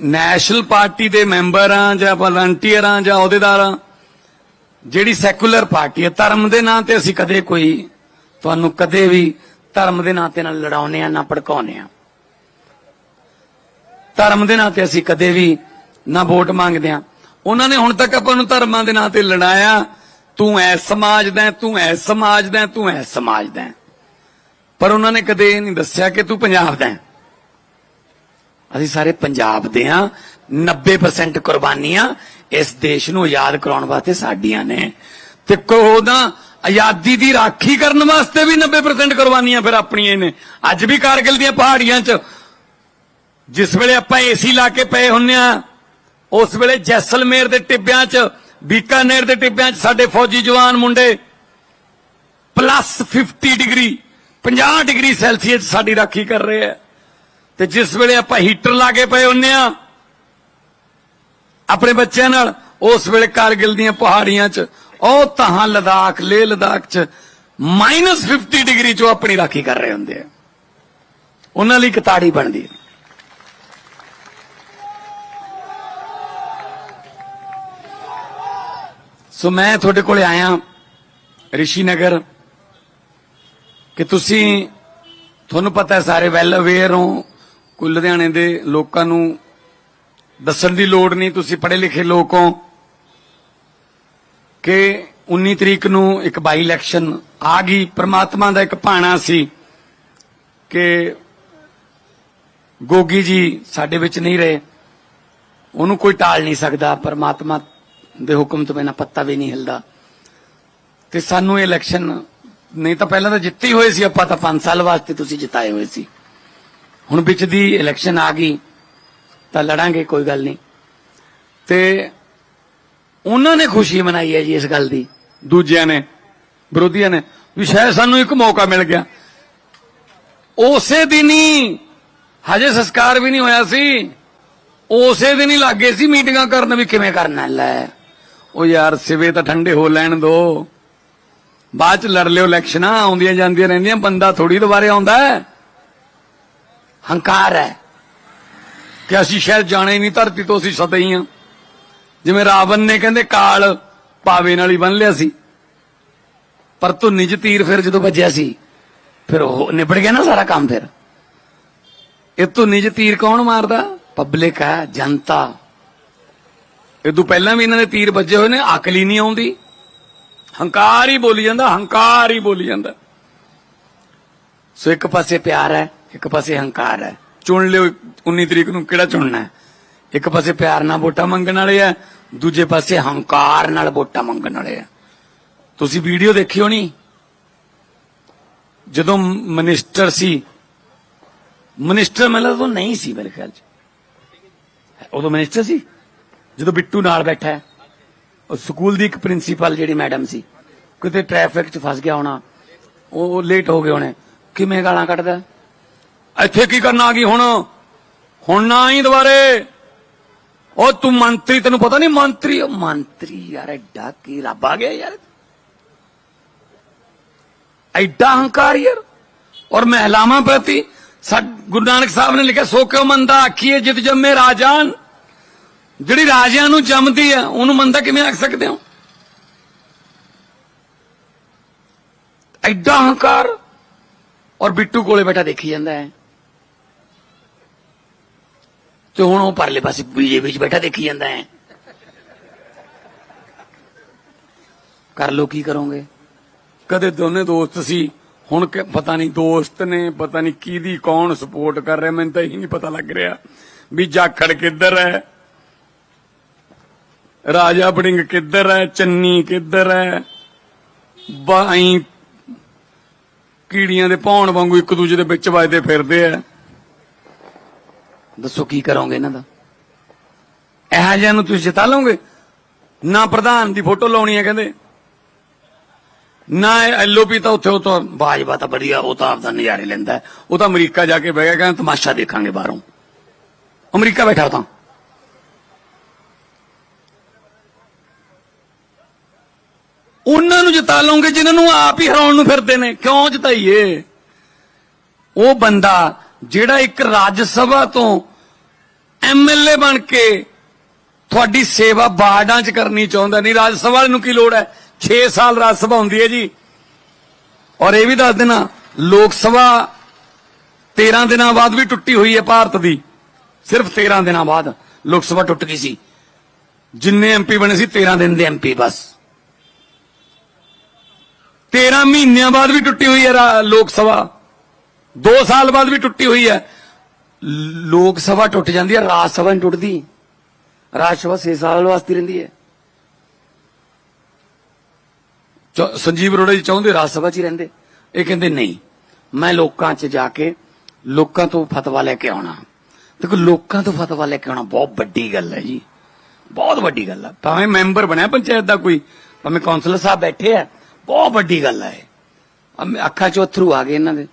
National party ਦੇ member ਆ ਜਾਂ ਵਲੰਟੀਅਰ ਆ ਜਾਂ ਅਹੁਦੇਦਾਰ ਆ, ਜਿਹੜੀ ਸੈਕੂਲਰ ਪਾਰਟੀ ਹੈ, ਧਰਮ ਦੇ ਨਾਂ ਤੇ ਅਸੀਂ ਕਦੇ ਕੋਈ ਤੁਹਾਨੂੰ ਕਦੇ ਵੀ ਧਰਮ ਦੇ ਨਾਂ ਤੇ ਨਾਲ ਲੜਾਉਨੇ ਆ, ਨਾ ਭੜਕਾਉਨੇ ਆ। ਧਰਮ ਦੇ ਨਾਂ ਤੇ ਅਸੀਂ ਕਦੇ ਵੀ ਨਾ ਵੋਟ ਮੰਗਦੇ ਆ। ਉਹਨਾਂ ਨੇ ਹੁਣ ਤੱਕ ਆਪਾਂ ਨੂੰ ਧਰਮਾਂ ਦੇ ਨਾਂ ਤੇ ਲੜਾਇਆ। ਤੂੰ ਐ ਸਮਾਜ ਦਾ ਤੂੰ ਐ ਸਮਾਜ ਦਾ ਤੂੰ ਐ ਸਮਾਜ ਦਾ ਪਰ ਉਹਨਾਂ ਨੇ ਕਦੇ ਇਹ ਨਹੀਂ ਦੱਸਿਆ ਕਿ ਤੂੰ ਪੰਜਾਬ ਦਾ ਹੈ। ਅਸੀਂ ਸਾਰੇ ਪੰਜਾਬ ਦੇ ਹਾਂ 90% ਕੁਰਬਾਨੀਆਂ ਇਸ ਦੇਸ਼ ਨੂੰ ਆਜ਼ਾਦ ਕਰਾਉਣ ਵਾਸਤੇ ਸਾਡੀਆਂ ਨੇ। ਤੇ ਕੋਦਾ ਆਜ਼ਾਦੀ ਦੀ ਰਾਖੀ ਕਰਨ ਵਾਸਤੇ ਵੀ 90% ਕੁਰਬਾਨੀਆਂ ਫਿਰ ਆਪਣੀਆਂ ਨੇ। ਅੱਜ ਵੀ ਕਾਰਗਿਲ ਦੀਆਂ ਪਹਾੜੀਆਂ 'ਚ ਜਿਸ ਵੇਲੇ ਆਪਾਂ ਏਸੀ ਲਾ ਕੇ ਪਏ ਹੁੰਨੇ ਆ ਉਸ ਵੇਲੇ ਜੈਸਲਮੇਰ ਦੇ ਟਿੱਬਿਆਂ 'ਚ, ਬੀਕਾਨੇਰ ਦੇ ਟਿੱਬਿਆਂ 'ਚ ਸਾਡੇ ਫੌਜੀ ਜਵਾਨ ਮੁੰਡੇ ਪਲੱਸ 50 ਡਿਗਰੀ 50 ਡਿਗਰੀ ਸੈਲਸੀਅਸ ਸਾਡੀ ਰਾਖੀ ਕਰ ਰਹੇ ਆ। ਤੇ ਜਿਸ ਵੇਲੇ ਆਪਾਂ ਹੀਟਰ ਲਾ ਕੇ ਪਏ ਹੁੰਨੇ ਆ, ਆਪਣੇ ਬੱਚਿਆਂ ਨਾਲ, ਉਸ ਵੇਲੇ ਕਾਰਗਿਲ ਦੀਆਂ ਪਹਾੜੀਆਂ 'ਚ, ਉਹ ਤਹਾਂ ਲਦਾਖ, ਲੇਹ ਲਦਾਖ 'ਚ -50 ਡਿਗਰੀ 'ਚੋਂ ਆਪਣੀ ਰਾਖੀ ਕਰ ਰਹੇ ਹੁੰਦੇ ਆ। ਉਹਨਾਂ ਲਈ ਕਤਾੜੀ ਬਣਦੀ ਹੈ ਸੋ ਮੈਂ ਤੁਹਾਡੇ ਕੋਲੇ ਆਇਆ ਰਿਸ਼ੀ ਨਗਰ ਕਿ ਤੁਸੀਂ, ਤੁਹਾਨੂੰ ਪਤਾ ਸਾਰੇ ਵੈਲ ਅਵੇਅਰ ਹੋ ਕੋਈ ਲੁਧਿਆਣੇ ਦੇ ਲੋਕਾਂ ਨੂੰ ਦੱਸਣ ਦੀ ਲੋੜ ਨਹੀਂ, ਤੁਸੀਂ ਪੜ੍ਹੇ ਲਿਖੇ ਲੋਕ ਹੋ ਕਿ 19 ਤਰੀਕ ਨੂੰ ਇੱਕ ਬਾਈ ਇਲੈਕਸ਼ਨ ਆ ਗਈ। ਪ੍ਰਮਾਤਮਾ ਦਾ ਇੱਕ ਭਾਣਾ ਸੀ ਕਿ ਗੋਗੀ ਜੀ ਸਾਡੇ ਵਿੱਚ ਨਹੀਂ ਰਹੇ। ਉਹਨੂੰ ਕੋਈ ਟਾਲ ਨਹੀਂ ਸਕਦਾ। ਪਰਮਾਤਮਾ ਦੇ ਹੁਕਮ ਤੋਂ ਬਿਨਾਂ ਪੱਤਾ ਵੀ ਨਹੀਂ ਹਿਲਦਾ। ਤੇ ਸਾਨੂੰ ਇਹ ਇਲੈਕਸ਼ਨ ਨਹੀਂ ਤਾਂ ਪਹਿਲਾਂ ਤਾਂ ਜਿੱਤੇ ਹੀ ਹੋਏ ਸੀ ਆਪਾਂ ਤਾਂ 5 ਸਾਲ ਵਾਸਤੇ ਤੁਸੀਂ ਜਿਤਾਏ ਹੋਏ ਸੀ। ਹੁਣ ਵਿੱਚ ਦੀ ਇਲੈਕਸ਼ਨ ਆ ਗਈ, ਤਾਂ ਲੜਾਂਗੇ, ਕੋਈ ਗੱਲ ਨਹੀਂ। ਤੇ ਉਹਨਾਂ ਨੇ ਖੁਸ਼ੀ ਮਨਾਈ ਹੈ ਜੀ ਇਸ ਗੱਲ ਦੀ। ਦੂਜਿਆਂ ਨੇ, ਵਿਰੋਧੀਆਂ ਨੇ, ਵੀ ਸ਼ਾਇਦ ਸਾਨੂੰ ਇੱਕ ਮੌਕਾ ਮਿਲ ਗਿਆ। ਉਸੇ ਦਿਨ ਹੀ, ਹਜੇ ਸੰਸਕਾਰ ਵੀ ਨਹੀਂ ਹੋਇਆ ਸੀ। ਉਸੇ ਦਿਨ ਹੀ ਲੱਗੇ ਸੀ ਮੀਟਿੰਗਾਂ ਕਰਨ ਵੀ ਕਿਵੇਂ ਕਰਨਾ ਲੈ। ਉਹ ਯਾਰ ਸਿਵੇ ਤਾਂ ਠੰਡੇ ਹੋ ਲੈਣ ਦੋ। ਬਾਅਦ ਚ ਲੜ ਲਿਓ ਇਲੈਕਸ਼ਨਾਂ, ਆਉਂਦੀਆਂ ਜਾਂਦੀਆਂ ਰਹਿੰਦੀਆਂ, ਬੰਦਾ ਥੋੜੀ ਦੁਬਾਰੇ ਆਉਂਦਾ ਹੈ। ਹੰਕਾਰ ਹੈ ਕਿ ਅਸੀਂ ਸ਼ਾਇਦ ਜਾਣੇ ਨਹੀਂ, ਧਰਤੀ ਤੋਂ ਅਸੀਂ ਸਦਾ ਹੀ ਹਾਂ। ਜਿਵੇਂ ਰਾਵਣ ਨੇ ਕਹਿੰਦੇ, ਕਾਲ ਪਾਵੇ ਨਾਲ ਹੀ ਬੰਨ ਲਿਆ ਸੀ। ਪਰ ਧੁੰਨੀ ਚ ਤੀਰ ਫਿਰ ਜਦੋਂ ਵੱਜਿਆ ਸੀ, ਫਿਰ ਉਹ ਨਿਬੜ ਗਿਆ ਨਾ ਸਾਰਾ ਕੰਮ ਫਿਰ। ਇਹ ਧੁੰਨੀ ਚ ਤੀਰ ਕੌਣ ਮਾਰਦਾ? ਪਬਲਿਕ ਹੈ, ਜਨਤਾ। ਇਹ ਤੋਂ ਪਹਿਲਾਂ ਵੀ ਇਹਨਾਂ ਦੇ ਤੀਰ ਵੱਜੇ ਹੋਏ ਨੇ, ਅਕਲ ਹੀ ਨਹੀਂ ਆਉਂਦੀ। ਹੰਕਾਰ ਹੀ ਬੋਲੀ ਜਾਂਦਾ, ਹੰਕਾਰ ਹੀ ਬੋਲੀ ਜਾਂਦਾ। ਸੋ ਇੱਕ ਪਾਸੇ ਪਿਆਰ ਹੈ ਇੱਕ ਪਾਸੇ ਹੰਕਾਰ ਹੈ। ਚੁਣ ਲਿਓ 19 ਤਰੀਕ ਨੂੰ ਕਿਹੜਾ ਚੁਣਨਾ ਹੈ? ਇੱਕ ਪਾਸੇ ਪਿਆਰ ਨਾਲ ਵੋਟਾਂ ਮੰਗਣ ਵਾਲੇ ਆ ਦੂਜੇ ਪਾਸੇ ਹੰਕਾਰ ਨਾਲ ਵੋਟਾਂ ਮੰਗਣ ਵਾਲੇ ਆ ਤੁਸੀਂ ਵੀਡੀਓ ਦੇਖੀ ਹੋਣੀ ਜਦੋਂ ਮਿਨਿਸਟਰ ਸੀ ਮਿਨਿਸਟਰ ਮਤਲਬ ਉਹ ਨਹੀਂ ਸੀ ਮੇਰੇ ਖਿਆਲ ਚ। ਉਦੋਂ ਮਿਨਿਸਟਰ ਸੀ? ਜਦੋਂ ਬਿੱਟੂ ਨਾਲ ਬੈਠਾ ਉਹ ਸਕੂਲ ਦੀ ਇੱਕ ਪ੍ਰਿੰਸੀਪਲ ਜਿਹੜੀ ਮੈਡਮ ਸੀ ਕਿਤੇ ਟ੍ਰੈਫਿਕ 'ਚ ਫਸ ਗਿਆ ਹੋਣਾ ਉਹ ਲੇਟ ਹੋ ਗਏ ਹੋਣੇ ਕਿਵੇਂ ਗਾਲਾਂ ਕੱਢਦਾ? ਇੱਥੇ ਕੀ ਕਰਨ ਆ ਗਈ ਹੁਣ? ਹੁਣ ਨਾ ਹੀ ਦੁਬਾਰੇ। ਉਹ ਤੂੰ ਮੰਤਰੀ, ਤੈਨੂੰ ਪਤਾ ਨਹੀਂ ਮੰਤਰੀ, ਉਹ ਮੰਤਰੀ ਯਾਰ ਐਡਾ ਕੀ ਰੱਬ ਆ ਗਿਆ ਯਾਰ। ਐਡਾ ਹੰਕਾਰ ਯਾਰ। ਔਰ ਮਹਿਲਾਵਾਂ ਪ੍ਰਤੀ ਸਾ ਗੁਰੂ ਨਾਨਕ ਸਾਹਿਬ ਨੇ ਲਿਖਿਆ, ਸੋ ਕਿਉਂ ਮੰਦਾ ਆਖੀਏ ਜਿਤ ਜੰਮੇ ਰਾਜਾਨ? ਜਿਹੜੀ ਰਾਜਿਆਂ ਨੂੰ ਜੰਮਦੀ ਆ ਉਹਨੂੰ ਮੰਦਾ ਕਿਵੇਂ ਆਖ ਸਕਦੇ ਹੋ? ਐਡਾ ਹੰਕਾਰ। ਔਰ ਬਿੱਟੂ ਕੋਲੇ ਬੈਠਾ ਦੇਖੀ ਜਾਂਦਾ ਹੈ ਤੇ ਹੁਣ ਉਹ ਪਰਲੇ ਪਾਸੇ ਬੀਜੇਪੀ 'ਚ ਬੈਠਾ ਦੇਖੀ ਜਾਂਦਾ ਹੈ ਕਰ ਲੋ ਕੀ ਕਰੋਗੇ? ਕਦੇ ਦੋਨੇ ਦੋਸਤ ਸੀ, ਹੁਣ ਪਤਾ ਨਹੀਂ ਦੋਸਤ ਨੇ, ਪਤਾ ਨਹੀਂ ਕਿਹਦੀ ਕੌਣ ਸਪੋਰਟ ਕਰ ਰਿਹਾ, ਮੈਨੂੰ ਤਾਂ ਇਹ ਨਹੀਂ ਪਤਾ ਲੱਗ ਰਿਹਾ ਵੀ ਜਾਖੜ ਕਿੱਧਰ ਹੈ, ਰਾਜਾ ਬੜਿੰਗ ਕਿੱਧਰ ਹੈ, ਚੰਨੀ ਕਿੱਧਰ ਹੈ ਬਾਈ ਕੀੜੀਆਂ ਦੇ ਭੌਣ ਵਾਂਗੂ ਇੱਕ ਦੂਜੇ ਦੇ ਵਿੱਚ ਵੱਜਦੇ ਫਿਰਦੇ ਆ। ਦੱਸੋ ਕੀ ਕਰੋਗੇ ਇਹਨਾਂ ਦਾ? ਇਹ ਜਿਹਾ ਨੂੰ ਤੁਸੀਂ ਜਿਤਾ ਲਓਗੇ? ਨਾ ਪ੍ਰਧਾਨ ਦੀ ਫੋਟੋ ਲਾਉਣੀ ਹੈ ਕਹਿੰਦੇ। ਨਾ ਐਲਓਪੀ ਤਾਂ ਉੱਥੇ ਉਹ ਤਾਂ ਬਾਜਵਾ ਤਾਂ ਬੜੀਆ ਉਹ ਤਾਂ ਆਪਦਾ ਨਜ਼ਾਰੇ ਲੈਂਦਾ ਉਹ ਤਾਂ ਅਮਰੀਕਾ ਜਾ ਕੇ ਬਹਿ ਗਿਆ, ਕਹਿੰਦਾ ਤਮਾਸ਼ਾ ਦੇਖਾਂਗੇ ਬਾਹਰੋਂ। ਅਮਰੀਕਾ ਬੈਠਾ ਤਾਂ। ਉਹਨਾਂ ਨੂੰ ਜਿਤਾ ਲਓਗੇ, ਜਿਨ੍ਹਾਂ ਨੂੰ ਆਪ ਹੀ ਹਰਾਉਣ ਨੂੰ ਫਿਰਦੇ ਨੇ। ਕਿਉਂ ਜਿਤਾਈਏ? ਉਹ ਬੰਦਾ ਜਿਹੜਾ ਇੱਕ ਰਾਜ ਸਭਾ ਤੋਂ ਐਮਐਲਏ ਬਣ ਕੇ ਤੁਹਾਡੀ ਸੇਵਾ ਬਾਰਡਾਂ 'ਚ ਕਰਨੀ ਚਾਹੁੰਦਾ, ਨਹੀਂ, ਰਾਜ ਸਭਾ ਨੂੰ ਕੀ ਲੋੜ ਹੈ? 6 ਸਾਲ ਰਾਜ ਸਭਾ ਹੁੰਦੀ ਹੈ ਜੀ। ਔਰ ਇਹ ਵੀ ਦੱਸ ਦੇਣਾ, ਲੋਕ ਸਭਾ 13 ਦਿਨਾਂ ਬਾਅਦ ਵੀ ਟੁੱਟੀ ਹੋਈ ਹੈ ਭਾਰਤ ਦੀ। ਸਿਰਫ 13 ਦਿਨਾਂ ਬਾਅਦ ਲੋਕ ਸਭਾ ਟੁੱਟ ਗਈ ਸੀ। ਜਿੰਨੇ ਐਮਪੀ ਬਣੇ ਸੀ 13 ਦਿਨ ਦੇ ਐਮਪੀ ਬਸ। 13 ਮਹੀਨਿਆਂ ਬਾਅਦ ਵੀ ਟੁੱਟੀ ਹੋਈ ਹੈ ਰਾ- ਲੋਕ ਸਭਾ। 2 ਸਾਲ ਬਾਅਦ ਵੀ ਟੁੱਟੀ ਹੋਈ ਹੈ। ਲੋਕ ਸਭਾ ਟੁੱਟ ਜਾਂਦੀ ਹੈ, ਰਾਜ ਸਭਾ ਨਹੀਂ ਟੁੱਟਦੀ। ਰਾਜ ਸਭਾ 6 ਸਾਲ ਵਾਸਤੇ ਰਹਿੰਦੀ ਹੈ। ਚ- ਸੰਜੀਵ ਅਰੋੜਾ ਜੀ ਚਾਹੁੰਦੇ ਰਾਜ ਸਭਾ 'ਚ ਹੀ ਰਹਿੰਦੇ। ਇਹ ਕਹਿੰਦੇ ਨਹੀਂ, ਮੈਂ ਲੋਕਾਂ 'ਚ ਜਾ ਕੇ ਲੋਕਾਂ ਤੋਂ ਫਤਵਾ ਲੈ ਕੇ ਆਉਣਾ। ਦੇਖੋ, ਲੋਕਾਂ ਤੋਂ ਫਤਵਾ ਲੈ ਕੇ ਆਉਣਾ ਬਹੁਤ ਵੱਡੀ ਗੱਲ ਹੈ ਜੀ। ਬਹੁਤ ਵੱਡੀ ਗੱਲ ਹੈ ਭਾਵੇਂ ਮੈਂਬਰ ਬਣਿਆ ਪੰਚਾਇਤ ਦਾ ਕੋਈ, ਭਾਵੇਂ ਕਾਉਂਸਲਰ ਸਾਹਿਬ ਬੈਠੇ ਆ, ਬਹੁਤ ਵੱਡੀ ਗੱਲ ਹੈ ਇਹ। ਅੱਖਾਂ 'ਚੋਂ ਅਥਰੂ ਆ ਗਏ ਇਹਨਾਂ ਦੇ।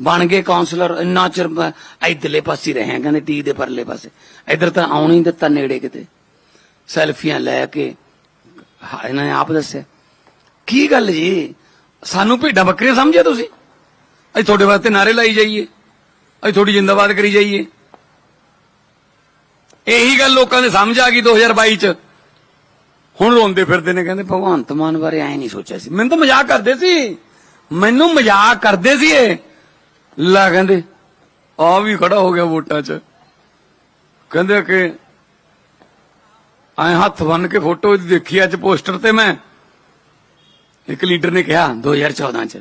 ਬਣ ਗਏ ਕਾਉਂਸਲਰ ਇੰਨਾ ਚਿਰ ਬ- ਇੱਧਰਲੇ ਪਾਸੇ ਰਹੇ ਕਹਿੰਦੇ ਟੀ ਦੇ ਪਰਲੇ ਪਾਸੇ। ਇੱਧਰ ਤਾਂ ਆਉਣ ਹੀ ਦਿੱਤਾ ਨੇੜੇ ਕਿਤੇ। ਸੈਲਫੀਆਂ ਲੈ ਕੇ ਇਹਨਾਂ ਨੇ ਆਪ ਦੱਸਿਆ। ਕੀ ਗੱਲ ਜੀ? ਸਾਨੂੰ ਭੇਡਾਂ ਬੱਕਰੀਆਂ ਸਮਝਿਆ ਤੁਸੀਂ? ਅਸੀਂ ਤੁਹਾਡੇ ਵਾਸਤੇ ਨਾਰੇ ਲਾਈ ਜਾਈਏ। ਅਸੀਂ ਤੁਹਾਡੀ ਜਿੰਦਾਬਾਦ ਕਰੀ ਜਾਈਏ। ਇਹੀ ਗੱਲ ਲੋਕਾਂ ਦੇ ਸਮਝ ਆ ਗਈ 2022 ਚ। ਹੁਣ ਰੋਂਦੇ ਫਿਰਦੇ ਨੇ, ਕਹਿੰਦੇ ਭਗਵੰਤ ਮਾਨ ਬਾਰੇ ਐ ਨਹੀਂ ਸੋਚਿਆ ਸੀ। ਮੈਨੂੰ ਤਾਂ ਮਜ਼ਾਕ ਕਰਦੇ ਸੀ। ਮੈਨੂੰ ਮਜ਼ਾਕ ਕਰਦੇ ਸੀ ਇਹ। ਲਾ ਕਹਿੰਦੇ ਆ ਵੀ ਖੜਾ ਹੋ ਗਿਆ ਵੋਟਾਂ 'ਚ। ਕਹਿੰਦੇ ਕਿ ਐ ਹੱਥ ਬੰਨ ਕੇ ਫੋਟੋ ਦੇਖੀ, ਅੱਜ ਪੋਸਟਰ ਤੇ ਮੈਂ। ਇੱਕ ਲੀਡਰ ਨੇ ਕਿਹਾ 2014 ਚ।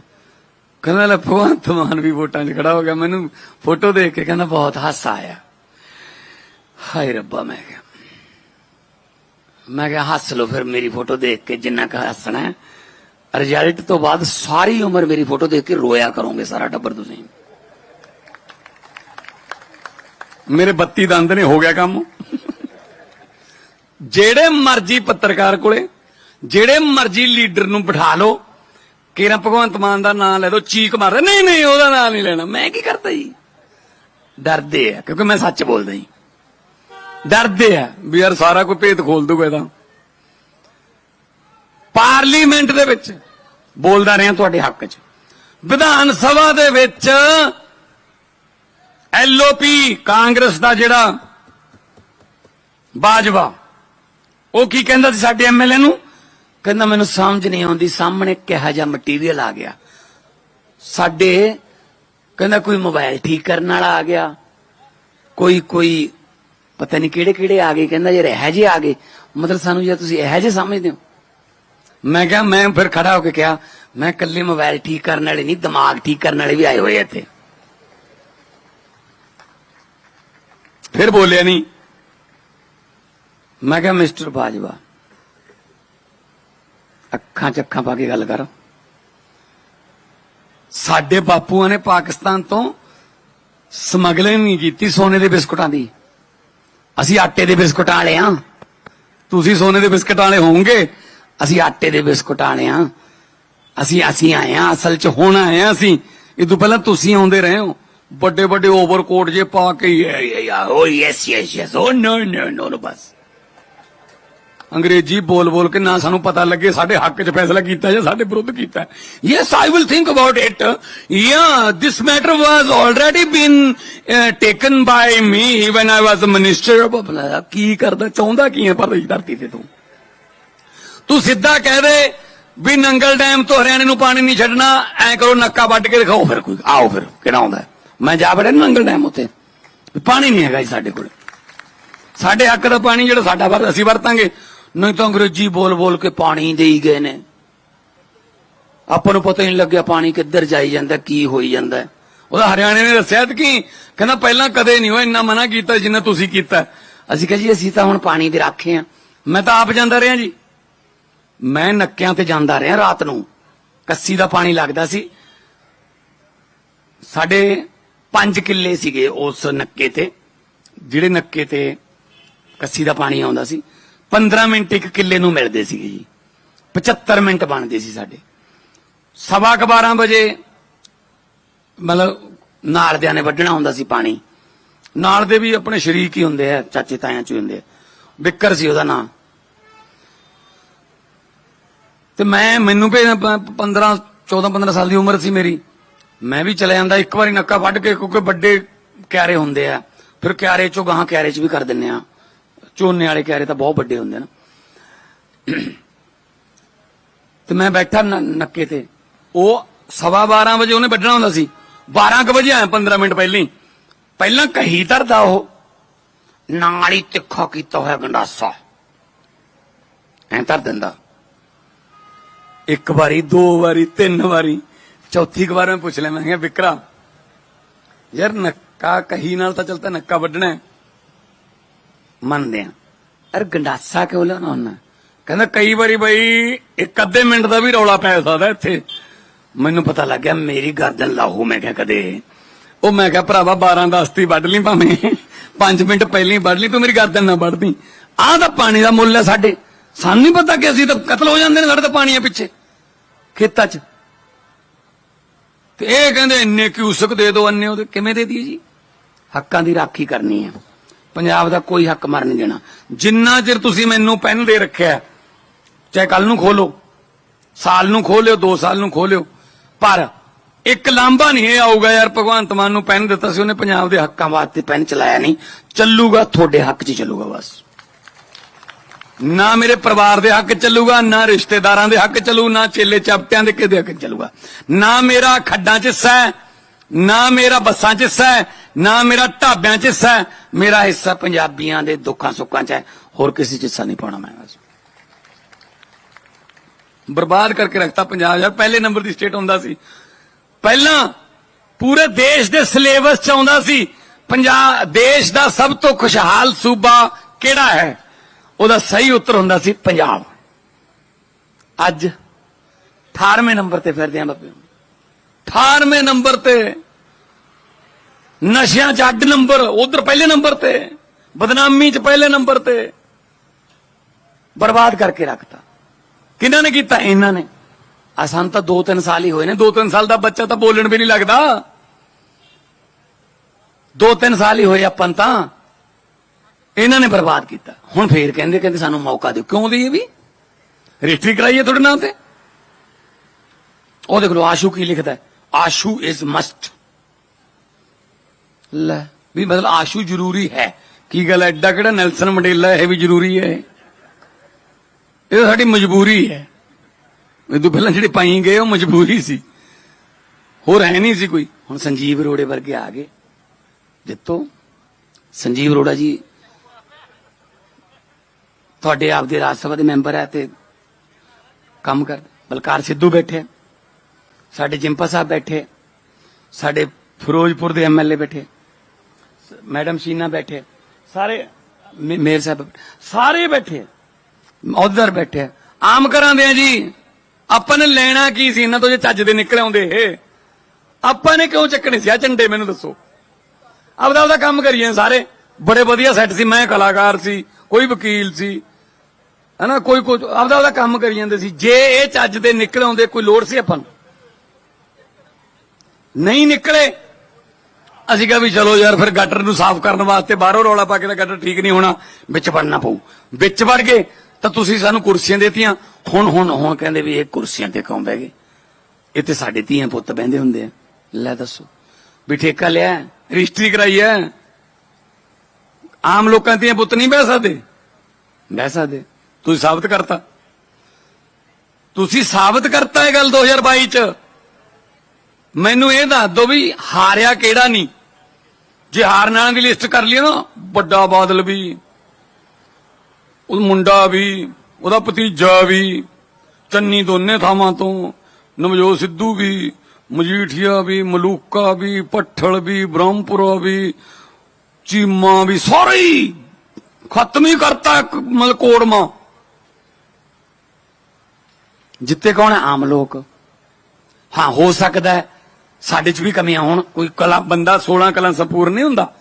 ਕਹਿੰਦਾ, ਲੈ ਭਗਵੰਤ ਮਾਨ ਵੀ ਵੋਟਾਂ 'ਚ ਖੜਾ ਹੋ ਗਿਆ। ਮੈਨੂੰ ਫੋਟੋ ਦੇਖ ਕੇ ਕਹਿੰਦਾ, ਬਹੁਤ ਹਾਸਾ ਆਇਆ। ਹਾਏ ਰੱਬਾ, ਮੈਂ ਕਿਹਾ ਮੈਂ ਕਿਹਾ, ਹੱਸ ਲਓ ਫਿਰ ਮੇਰੀ ਫੋਟੋ ਦੇਖ ਕੇ, ਜਿੰਨਾ ਕੁ ਹੱਸਣਾ ਰਿਜ਼ਲਟ ਤੋਂ ਬਾਅਦ ਸਾਰੀ ਉਮਰ ਮੇਰੀ ਫੋਟੋ ਦੇਖ ਕੇ ਰੋਇਆ ਕਰੋਗੇ ਸਾਰਾ ਟੱਬਰ ਤੁਸੀਂ। ਮੇਰੇ 32 ਦੰਦ ਨੇ, ਹੋ ਗਿਆ ਕੰਮ। ਜਿਹੜੇ ਮਰਜ਼ੀ ਪੱਤਰਕਾਰ ਕੋਲੇ, ਜਿਹੜੇ ਮਰਜ਼ੀ ਲੀਡਰ ਨੂੰ ਬਿਠਾ ਲਓ, ਕਿਰਾਂ ਭਗਵੰਤ ਮਾਨ ਦਾ ਨਾਮ ਲੈ ਦੋ ਚੀਕ ਮਾਰ ਨਹੀਂ ਨਹੀਂ, ਉਹਦਾ ਨਾਮ ਨਹੀਂ ਲੈਣਾ। ਮੈਂ ਕੀ ਕਰਦਾ ਜੀ? ਡਰਦੇ ਆ, ਕਿਉਂਕਿ ਮੈਂ ਸੱਚ ਬੋਲਦਾ ਜੀ। ਡਰਦੇ ਆ ਵੀ ਯਾਰ ਸਾਰਾ ਕੋਈ ਭੇਤ ਖੋਲ ਦੂਗਾ ਇਹਦਾ। ਪਾਰਲੀਮੈਂਟ ਦੇ ਵਿੱਚ ਬੋਲਦਾ ਰਿਹਾ ਤੁਹਾਡੇ ਹੱਕ 'ਚ। ਵਿਧਾਨ ਸਭਾ ਦੇ ਵਿੱਚ ਐਲਓਪੀ ਕਾਂਗਰਸ ਦਾ ਜਿਹੜਾ ਬਾਜਵਾ, ਉਹ ਕੀ ਕਹਿੰਦਾ ਸੀ ਸਾਡੇ ਐਮਐਲਏ ਨੂੰ? ਕਹਿੰਦਾ, ਮੈਨੂੰ ਸਮਝ ਨਹੀਂ ਆਉਂਦੀ, ਸਾਹਮਣੇ ਕਿਹਾ ਜਿਹਾ ਮਟੀਰੀਅਲ ਆ ਗਿਆ। ਸਾਡੇ, ਕਹਿੰਦਾ, ਕੋਈ ਮੋਬਾਈਲ ਠੀਕ ਕਰਨ ਵਾਲਾ ਆ ਗਿਆ। ਕੋਈ ਕੋਈ, ਪਤਾ ਨਹੀਂ ਕਿਹੜੇ ਕਿਹੜੇ ਆ ਗਏ, ਕਹਿੰਦਾ, ਜੇ ਇਹ ਜੇ ਆ ਗਏ, ਮਤਲਬ ਸਾਨੂੰ ਜੇ ਤੁਸੀਂ ਇਹ ਜੇ ਸਮਝਦੇ ਹੋ। ਮੈਂ ਕਿਹਾ, ਮੈਂ ਫਿਰ ਖੜਾ ਹੋ ਕੇ ਕਿਹਾ, ਮੈਂ ਇਕੱਲੇ ਮੋਬਾਈਲ ਠੀਕ ਕਰਨ ਵਾਲੇ ਨਹੀਂ, ਦਿਮਾਗ ਠੀਕ ਕਰਨ ਵਾਲੇ ਵੀ ਆਏ ਹੋਏ ਇੱਥੇ। ਫਿਰ ਬੋਲਿਆ ਨਹੀਂ। ਮੈਂ ਕਿਹਾ ਮਿਸਟਰ ਬਾਜਵਾ, ਅੱਖਾਂ 'ਚ ਅੱਖਾਂ ਪਾ ਕੇ ਗੱਲ ਕਰ। ਸਾਡੇ ਬਾਪੂਆਂ ਨੇ ਪਾਕਿਸਤਾਨ ਤੋਂ ਸਮਗਲਿੰਗ ਨਹੀਂ ਕੀਤੀ ਸੋਨੇ ਦੇ ਬਿਸਕੁਟਾਂ ਦੀ। ਅਸੀਂ ਆਟੇ ਦੇ ਬਿਸਕੁਟਾਂ ਵਾਲੇ ਆ। ਤੁਸੀਂ ਸੋਨੇ ਦੇ ਬਿਸਕੁਟਾਂ ਵਾਲੇ ਹੋਵੋਗੇ? ਅਸੀਂ ਆਟੇ ਦੇ ਬਿਸਕੁਟਾਂ ਵਾਲੇ ਆ। ਅਸੀਂ ਅਸੀਂ ਆਏ ਆ, ਅਸਲ 'ਚ ਹੁਣ ਆਏ ਆ ਅਸੀਂ। ਇਹ ਤੋਂ ਪਹਿਲਾਂ ਤੁਸੀਂ ਆਉਂਦੇ ਰਹੇ ਹੋ। ਵੱਡੇ ਵੱਡੇ ਓਵਰਕੋਟ ਜੇ ਪਾ ਕੇ ਓ ਯੈਸ ਯੈਸ ਯੈਸ ਓ ਨੋ ਨੋ ਨੋ ਨੋ ਬਸ। ਅੰਗਰੇਜ਼ੀ ਬੋਲ ਬੋਲ ਕੇ ਨਾ ਸਾਨੂੰ ਪਤਾ ਲੱਗੇ ਸਾਡੇ ਹੱਕ 'ਚ ਫੈਸਲਾ ਕੀਤਾ ਜਾਂ ਸਾਡੇ ਵਿਰੁੱਧ ਕੀਤਾ। Yes I will think about it yeah this matter was already been taken by me when I was minister ਕੀ ਕਰਦਾ, ਚਾਹੁੰਦਾ ਕੀ ਹੈ ਪਰ ਧਰਤੀ ਤੇ ਤੂੰ? ਤੂੰ ਸਿੱਧਾ ਕਹਿ ਦੇ ਵੀ ਨੰਗਲ ਡੈਮ ਤੋਂ ਹਰਿਆਣੇ ਨੂੰ ਪਾਣੀ ਨਹੀਂ ਛੱਡਣਾ, ਐ ਕਰੋ ਨੱਕਾ ਵੱਢ ਕੇ ਦਿਖਾਓ ਫਿਰ ਕੋਈ। ਆਓ ਫਿਰ, ਕਿਹੜਾ ਆਉਂਦਾ ਮੈਂ ਜਾ ਵੜਿਆ ਨਾ ਨੰਗਲ ਡੈਮ ਉੱਤੇ। ਪਾਣੀ ਨਹੀਂ ਹੈਗਾ ਜੀ ਸਾਡੇ ਕੋਲ। ਸਾਡੇ ਹੱਕ ਦਾ ਪਾਣੀ ਜਿਹੜਾ ਸਾਡਾ ਵਰ, ਅਸੀਂ ਵਰਤਾਂਗੇ। ਨਹੀਂ ਤਾਂ ਅੰਗਰੇਜ਼ੀ ਬੋਲ ਬੋਲ ਕੇ ਪਾਣੀ ਦੇਈ ਗਏ ਨੇ। ਆਪਾਂ ਨੂੰ ਪਤਾ ਹੀ ਨਹੀਂ ਲੱਗਿਆ ਪਾਣੀ ਕਿੱਧਰ ਜਾਈ ਜਾਂਦਾ, ਕੀ ਹੋਈ ਜਾਂਦਾ। ਉਹਦਾ ਹਰਿਆਣੇ ਨੇ ਦੱਸਿਆ ਤੇ ਕਹਿੰਦਾ ਪਹਿਲਾਂ ਕਦੇ ਨਹੀਂ ਹੋਇਆ, ਇੰਨਾ ਮਨਾ ਕੀਤਾ ਜਿੰਨਾ ਤੁਸੀਂ ਕੀਤਾ। ਅਸੀਂ ਕਿਹਾ ਜੀ, ਅਸੀਂ ਤਾਂ ਹੁਣ ਪਾਣੀ ਦੇ ਰਾਖੇ ਆ। ਮੈਂ ਤਾਂ ਆਪ ਜਾਂਦਾ ਰਿਹਾ ਜੀ। ਮੈਂ ਨੱਕਿਆਂ ਤੇ ਜਾਂਦਾ ਰਿਹਾ ਰਾਤ ਨੂੰ। ਕੱਸੀ ਦਾ ਪਾਣੀ ਲੱਗਦਾ ਸੀ। ਸਾਡੇ ਪੰਜ ਕਿੱਲੇ ਸੀਗੇ ਉਸ ਨੱਕੇ ਤੇ, ਜਿਹੜੇ ਨੱਕੇ ਤੇ ਕੱਸੀ ਦਾ ਪਾਣੀ ਆਉਂਦਾ ਸੀ। 15 ਮਿੰਟ ਇੱਕ ਕਿੱਲੇ ਨੂੰ ਮਿਲਦੇ ਸੀਗੇ ਜੀ। 75 ਮਿੰਟ ਬਣਦੇ ਸੀ ਸਾਡੇ। ਸਵਾ ਕੁ 12 ਵਜੇ ਮਤਲਬ ਨਾਲਦਿਆਂ ਨੇ ਵੱਢਣਾ ਹੁੰਦਾ ਸੀ ਪਾਣੀ। ਨਾਲ ਦੇ ਵੀ ਆਪਣੇ ਸ਼ਰੀਕ ਹੀ ਹੁੰਦੇ ਆ, ਚਾਚੇ ਤਾਇਆਂ ਚ ਹੀ ਹੁੰਦੇ ਆ। ਬਿੱਕਰ ਸੀ ਉਹਦਾ ਨਾਮ ਤੇ ਮੈਂ, ਮੈਨੂੰ ਵੀ 15 14 15 ਸਾਲ ਦੀ ਉਮਰ ਸੀ ਮੇਰੀ। ਮੈਂ ਵੀ ਚਲੇ ਜਾਂਦਾ, ਇੱਕ ਵਾਰੀ ਨੱਕਾ ਵੱਢ ਕੇ, ਕਿਉਂਕਿ ਵੱਡੇ ਕਿਆਰੇ ਹੁੰਦੇ ਆ। ਫਿਰ ਕਿਆਰੇ ਚੋਂ ਗਾਹਾਂ ਕਿਆਰੇ ਚ ਵੀ ਕਰ ਦਿੰਨੇ ਆ। ਝੋਨੇ ਵਾਲੇ ਕਿਆਰੇ ਤਾਂ ਬਹੁਤ ਵੱਡੇ ਹੁੰਦੇ ਨੇ। ਤੇ ਮੈਂ ਬੈਠਾ ਨੱਕੇ ਤੇ। ਉਹ ਸਵਾ 12 ਵਜੇ ਉਹਨੇ ਵੱਢਣਾ ਹੁੰਦਾ ਸੀ। 12 ਕੁ ਵਜੇ ਆਇਆ 15 ਮਿੰਟ ਪਹਿਲਾਂ ਪਹਿਲਾਂ ਕਹੀ ਧਰਦਾ ਉਹ। ਨਾਲ ਹੀ ਤਿੱਖਾ ਕੀਤਾ ਹੋਇਆ ਗੰਡਾਸਾ। ਐਂ ਧਰ ਦਿੰਦਾ। ਇੱਕ ਵਾਰੀ, ਦੋ ਵਾਰੀ, ਤਿੰਨ ਵਾਰੀ। ਚੌਥੀ ਕੁ ਵਾਰ ਮੈਂ ਪੁੱਛ ਲਿਆ ਮੈਂ ਕਿਹਾ ਵਿਕਰਾ ਯਾਰ ਨੱਕਾ ਕਹੀ ਨਾਲ ਤਾਂ ਚਲਦਾ ਨੱਕਾ ਵੱਢਣਾ ਮੰਨਦੇ ਆ ਅਰ ਗੰਡਾਸਾ ਕਿਉਂ ਲਿਆਉਣਾ ਹੁੰਦਾ? ਕਹਿੰਦਾ ਕਈ ਵਾਰੀ ਬਈ ਇੱਕ ਅੱਧੇ ਮਿੰਟ ਦਾ ਵੀ ਰੌਲਾ ਪੈ ਸਕਦਾ ਇੱਥੇ। ਮੈਨੂੰ ਪਤਾ ਲੱਗ ਗਿਆ ਮੇਰੀ ਗਰਦਨ ਲਾਹੂ, ਮੈਂ ਕਿਹਾ ਕਦੇ। ਉਹ ਮੈਂ ਕਿਹਾ, ਭਰਾਵਾ 12 10 ਤੀ ਵੱਢ ਲਈ ਭਾਵੇਂ। 5 ਮਿੰਟ ਪਹਿਲਾਂ ਹੀ ਵੱਢ ਲਈ, ਤੂੰ ਮੇਰੀ ਗਰਦਨ ਨਾ ਵੱਢਦੀ। ਆਹ ਤਾਂ ਪਾਣੀ ਦਾ ਮੁੱਲ ਹੈ ਸਾਡੇ। ਸਾਨੂੰ ਨਹੀਂ ਪਤਾ ਕਿ ਅਸੀਂ ਤਾਂ ਕਤਲ ਹੋ ਜਾਂਦੇ ਨੇ ਸਾਡੇ ਤਾਂ ਪਾਣੀਆਂ ਪਿੱਛੇ। ਖੇਤਾਂ 'ਚ। ਤੇ ਇਹ ਕਹਿੰਦੇ ਇੰਨੇ ਕਿਊਸਕ ਦੇ ਦਿਓ ਅੰਨੇ ਉਹਦੇ ਕਿਵੇਂ ਦੇ ਦਈਏ ਜੀ? ਹੱਕਾਂ ਦੀ ਰਾਖੀ ਕਰਨੀ ਹੈ ਪੰਜਾਬ ਦਾ ਕੋਈ ਹੱਕ ਮਰਨ ਦੇਣਾ। ਜਿੰਨਾ ਚਿਰ ਤੁਸੀਂ ਮੈਨੂੰ ਪੈਨ ਦੇ ਰੱਖਿਆ, ਚਾਹੇ ਕੱਲ ਨੂੰ ਖੋਲੋ, ਸਾਲ ਨੂੰ ਖੋਲਿਓ 2 ਸਾਲ ਨੂੰ ਖੋਲਿਓ, ਪਰ ਇੱਕ ਲਾਂਭਾ ਨਹੀਂ ਇਹ ਆਊਗਾ ਯਾਰ, ਭਗਵੰਤ ਮਾਨ ਨੂੰ ਪੈਨ ਦਿੱਤਾ ਸੀ, ਉਹਨੇ ਪੰਜਾਬ ਦੇ ਹੱਕਾਂ ਵਾਸਤੇ ਪੈਨ ਚਲਾਇਆ ਨਹੀਂ। ਚੱਲੂਗਾ, ਤੁਹਾਡੇ ਹੱਕ 'ਚ ਚੱਲੂਗਾ ਬਸ। ਨਾ ਮੇਰੇ ਪਰਿਵਾਰ ਦੇ ਹੱਕ ਚੱਲੂਗਾ, ਨਾ ਰਿਸ਼ਤੇਦਾਰਾਂ ਦੇ ਹੱਕ ਚੱਲੂ, ਨਾ ਚੇਲੇ ਚਾਪਟਿਆਂ ਦੇ ਕਿਹਦੇ ਹੱਕ ਚੱਲੂਗਾ। ਨਾ ਮੇਰਾ ਖੱਡਾਂ 'ਚ ਹਿੱਸਾ ਹੈ, ਨਾ ਮੇਰਾ ਬੱਸਾਂ 'ਚ ਹਿੱਸਾ ਹੈ, ਨਾ ਮੇਰਾ ਢਾਬਿਆਂ 'ਚ ਹਿੱਸਾ ਹੈ, ਮੇਰਾ ਹਿੱਸਾ ਪੰਜਾਬੀਆਂ ਦੇ ਦੁੱਖਾਂ ਸੁੱਖਾਂ 'ਚ ਹੈ। ਹੋਰ ਕਿਸੇ 'ਚ ਹਿੱਸਾ ਨਹੀਂ ਪਾਉਣਾ ਮੈਂ ਬਸ। ਬਰਬਾਦ ਕਰਕੇ ਰੱਖਤਾ ਪੰਜਾਬ ਯਾਰ, ਪਹਿਲੇ ਨੰਬਰ ਦੀ ਸਟੇਟ ਹੁੰਦਾ ਸੀ। ਪਹਿਲਾਂ ਪੂਰੇ ਦੇਸ਼ ਦੇ ਸਿਲੇਬਸ ਚ ਆਉਂਦਾ ਸੀ ਪੰਜਾਬ ਦੇਸ਼ ਦਾ ਸਭ ਤੋਂ ਖੁਸ਼ਹਾਲ ਸੂਬਾ ਕਿਹੜਾ ਹੈ? ਉਹਦਾ ਸਹੀ ਉੱਤਰ ਹੁੰਦਾ ਸੀ ਪੰਜਾਬ। ਅੱਜ 18ਵੇਂ ਨੰਬਰ ਤੇ ਫਿਰਦੇ ਆਂ ਬੱਬੇ। 18ਵੇਂ ਨੰਬਰ ਤੇ ਨਸ਼ਿਆਂ 'ਚ ਅੱਡ ਨੰਬਰ, ਉਧਰ ਪਹਿਲੇ ਨੰਬਰ ਤੇ, ਬਦਨਾਮੀ 'ਚ ਪਹਿਲੇ ਨੰਬਰ ਤੇ, ਬਰਬਾਦ ਕਰਕੇ ਰੱਖਤਾ। ਕਿਹਨਾਂ ਨੇ ਕੀਤਾ? ਇਹਨਾਂ ਨੇ। ਅਸਾਂ ਤਾਂ 2-3 ਸਾਲ ਹੀ ਹੋਏ ਨੇ। 2-3 ਸਾਲ ਦਾ ਬੱਚਾ ਤਾਂ ਬੋਲਣ ਵੀ ਨਹੀਂ ਲੱਗਦਾ। 2-3 ਸਾਲ ਹੀ ਹੋਏ ਆਪਾਂ ਤਾਂ। ਇਹਨਾਂ ਨੇ ਬਰਬਾਦ ਕੀਤਾ। ਹੁਣ ਫੇਰ ਕਹਿੰਦੇ ਕਹਿੰਦੇ ਸਾਨੂੰ ਮੌਕਾ ਦਿਓ। ਕਿਉਂ ਦਈਏ ਵੀ? ਰਜਿਸਟਰੀ ਕਰਾਈਏ ਤੁਹਾਡੇ ਨਾਂ ਤੇ। ਉਹ ਦੇਖ ਲਓ ਆਸ਼ੂ ਕੀ ਲਿਖਦਾ ਆਸ਼ੂ ਇਜ਼ ਮਸਟ ਲੈ, ਵੀ ਮਤਲਬ ਆਸ਼ੂ ਜ਼ਰੂਰੀ ਹੈ। ਕੀ ਗੱਲ ਐਡਾ ਕਿਹੜਾ ਨੈਲਸਨ ਮੰਡੇਲਾ ਇਹ ਵੀ ਜ਼ਰੂਰੀ ਹੈ। ਇਹ ਸਾਡੀ ਮਜਬੂਰੀ ਹੈ। ਇਹ ਤੋਂ ਪਹਿਲਾਂ ਜਿਹੜੇ ਪਾਈ ਗਏ, ਉਹ ਮਜਬੂਰੀ ਸੀ। ਹੋਰ ਹੈ ਨਹੀਂ ਸੀ ਕੋਈ। ਹੁਣ ਸੰਜੀਵ ਅਰੋੜੇ ਵਰਗੇ ਆ ਗਏ। ਜਿੱਤੋ। ਸੰਜੀਵ ਅਰੋੜਾ ਜੀ ਤੁਹਾਡੇ ਆਪ ਦੇ ਰਾਜ ਸਭਾ ਦੇ ਮੈਂਬਰ ਹੈ ਤੇ ਕੰਮ ਕਰ ਬਲਕਾਰ ਸਿੱਧੂ ਬੈਠੇ ਸਾਡੇ ਜਿੰਪਾ ਸਾਹਿਬ ਬੈਠੇ ਸਾਡੇ ਫਿਰੋਜ਼ਪੁਰ ਦੇ ਐਮਐਲਏ ਬੈਠੇ ਮੈਡਮ ਸ਼ੀਨਾ ਬੈਠੇ ਸਾਰੇ ਮੇ- ਸਾਹਿਬ ਸਾਰੇ ਬੈਠੇ ਉਧਰ ਬੈਠੇ ਆਮ ਘਰਾਂ ਦੇ ਆ ਜੀ। ਆਪਾਂ ਨੇ ਲੈਣਾ ਕੀ ਸੀ? ਇਹਨਾਂ ਤੋਂ ਜੇ ਚੱਜ ਦੇ ਨਿਕਲ ਆਉਂਦੇ। ਇਹ ਆਪਾਂ ਨੇ ਕਿਉਂ ਚੱਕਣੇ ਸੀ? ਆ ਝੰਡੇ ਮੈਨੂੰ ਦੱਸੋ। ਆਪਦਾ ਆਪਦਾ ਕੰਮ ਕਰੀਏ ਸਾਰੇ। ਬੜੇ ਵਧੀਆ ਸੈੱਟ ਸੀ। ਮੈਂ ਕਲਾਕਾਰ ਸੀ। ਕੋਈ ਵਕੀਲ ਸੀ। ਹਨਾ ਕੋਈ ਕੋਈ ਆਪਦਾ ਆਪਦਾ ਕੰਮ ਕਰੀ ਜਾਂਦੇ ਸੀ। ਜੇ ਇਹ ਚੱਜ ਦੇ ਨਿਕਲ ਆਉਂਦੇ, ਕੋਈ ਲੋੜ ਸੀ ਆਪਾਂ ਨੂੰ? ਨਹੀਂ ਨਿਕਲੇ, ਅਸੀਂ ਕਿਹਾ ਵੀ ਚਲੋ ਯਾਰ, ਫਿਰ ਗਟਰ ਨੂੰ ਸਾਫ਼ ਕਰਨ ਵਾਸਤੇ ਬਾਹਰੋਂ ਰੌਲਾ ਪਾ ਕੇ ਤਾਂ ਗਟਰ ਠੀਕ ਨਹੀਂ ਹੋਣਾ, ਵਿੱਚ ਵੜਨਾ ਪਊ। ਵਿੱਚ ਵੜ ਗਏ, ਤਾਂ ਤੁਸੀਂ ਸਾਨੂੰ ਕੁਰਸੀਆਂ ਦੇਤੀਆਂ। ਹੁਣ ਹੁਣ ਹੁਣ ਕਹਿੰਦੇ ਵੀ ਇਹ ਕੁਰਸੀਆਂ ਤੇ ਕਿਉਂ ਬਹਿ ਗਏ? ਇਹ ਤੇ ਸਾਡੇ ਧੀਆਂ ਪੁੱਤ ਬਹਿੰਦੇ ਹੁੰਦੇ ਆ। ਲੈ ਦੱਸੋ। ਵੀ ਠੇਕਾ ਲਿਆ ਰਜਿਸਟਰੀ ਕਰਾਈ ਹੈ? ਆਮ ਲੋਕਾਂ ਦੀਆਂ ਪੁੱਤ ਨਹੀਂ ਬਹਿ ਸਕਦੇ? ਬਹਿ ਸਕਦੇ। ਤੁਸੀਂ ਸਾਬਤ ਕਰਤਾ। ਤੁਸੀਂ ਸਾਬਤ ਕਰਤਾ ਇਹ ਗੱਲ 2022 ਚ। ਮੈਨੂੰ ਇਹ ਦੱਸ ਦਿਓ ਵੀ ਹਾਰਿਆ ਕਿਹੜਾ ਨਹੀਂ। ਜੇ ਹਾਰਨ ਵਾਲਿਆਂ ਦੀ ਲਿਸਟ ਕਰ ਲਈ ਨਾ, ਵੱਡਾ ਬਾਦਲ ਵੀ, ਉਹ ਮੁੰਡਾ ਵੀ, ਉਹਦਾ ਭਤੀਜਾ ਵੀ, ਚੰਨੀ ਦੋਨੇ ਥਾਵਾਂ ਤੋਂ, ਨਵਜੋਤ ਸਿੱਧੂ ਵੀ, ਮਜੀਠੀਆ ਵੀ, ਮਲੂਕਾ ਵੀ ਪੱਠਲ ਵੀ, ਬ੍ਰਹਮਪੁਰਾ ਵੀ, ਚੀਮਾ ਵੀ, ਸਾਰੇ ਖਤਮ ਹੀ ਕਰਤਾ ਇੱਕ ਮਤਲਬ ਕੋੜਮਾ। ਜਿੱਤੇ ਕੌਣ ਹੈ? ਆਮ ਲੋਕ। ਹਾਂ, ਹੋ ਸਕਦਾ ਸਾਡੇ 'ਚ ਵੀ ਕਮੀਆਂ ਹੋਣ। ਕੋਈ ਕਲਾ, ਬੰਦਾ 16 ਕਲਾ ਸੰਪੂਰਨ ਨਹੀਂ ਹੁੰਦਾ।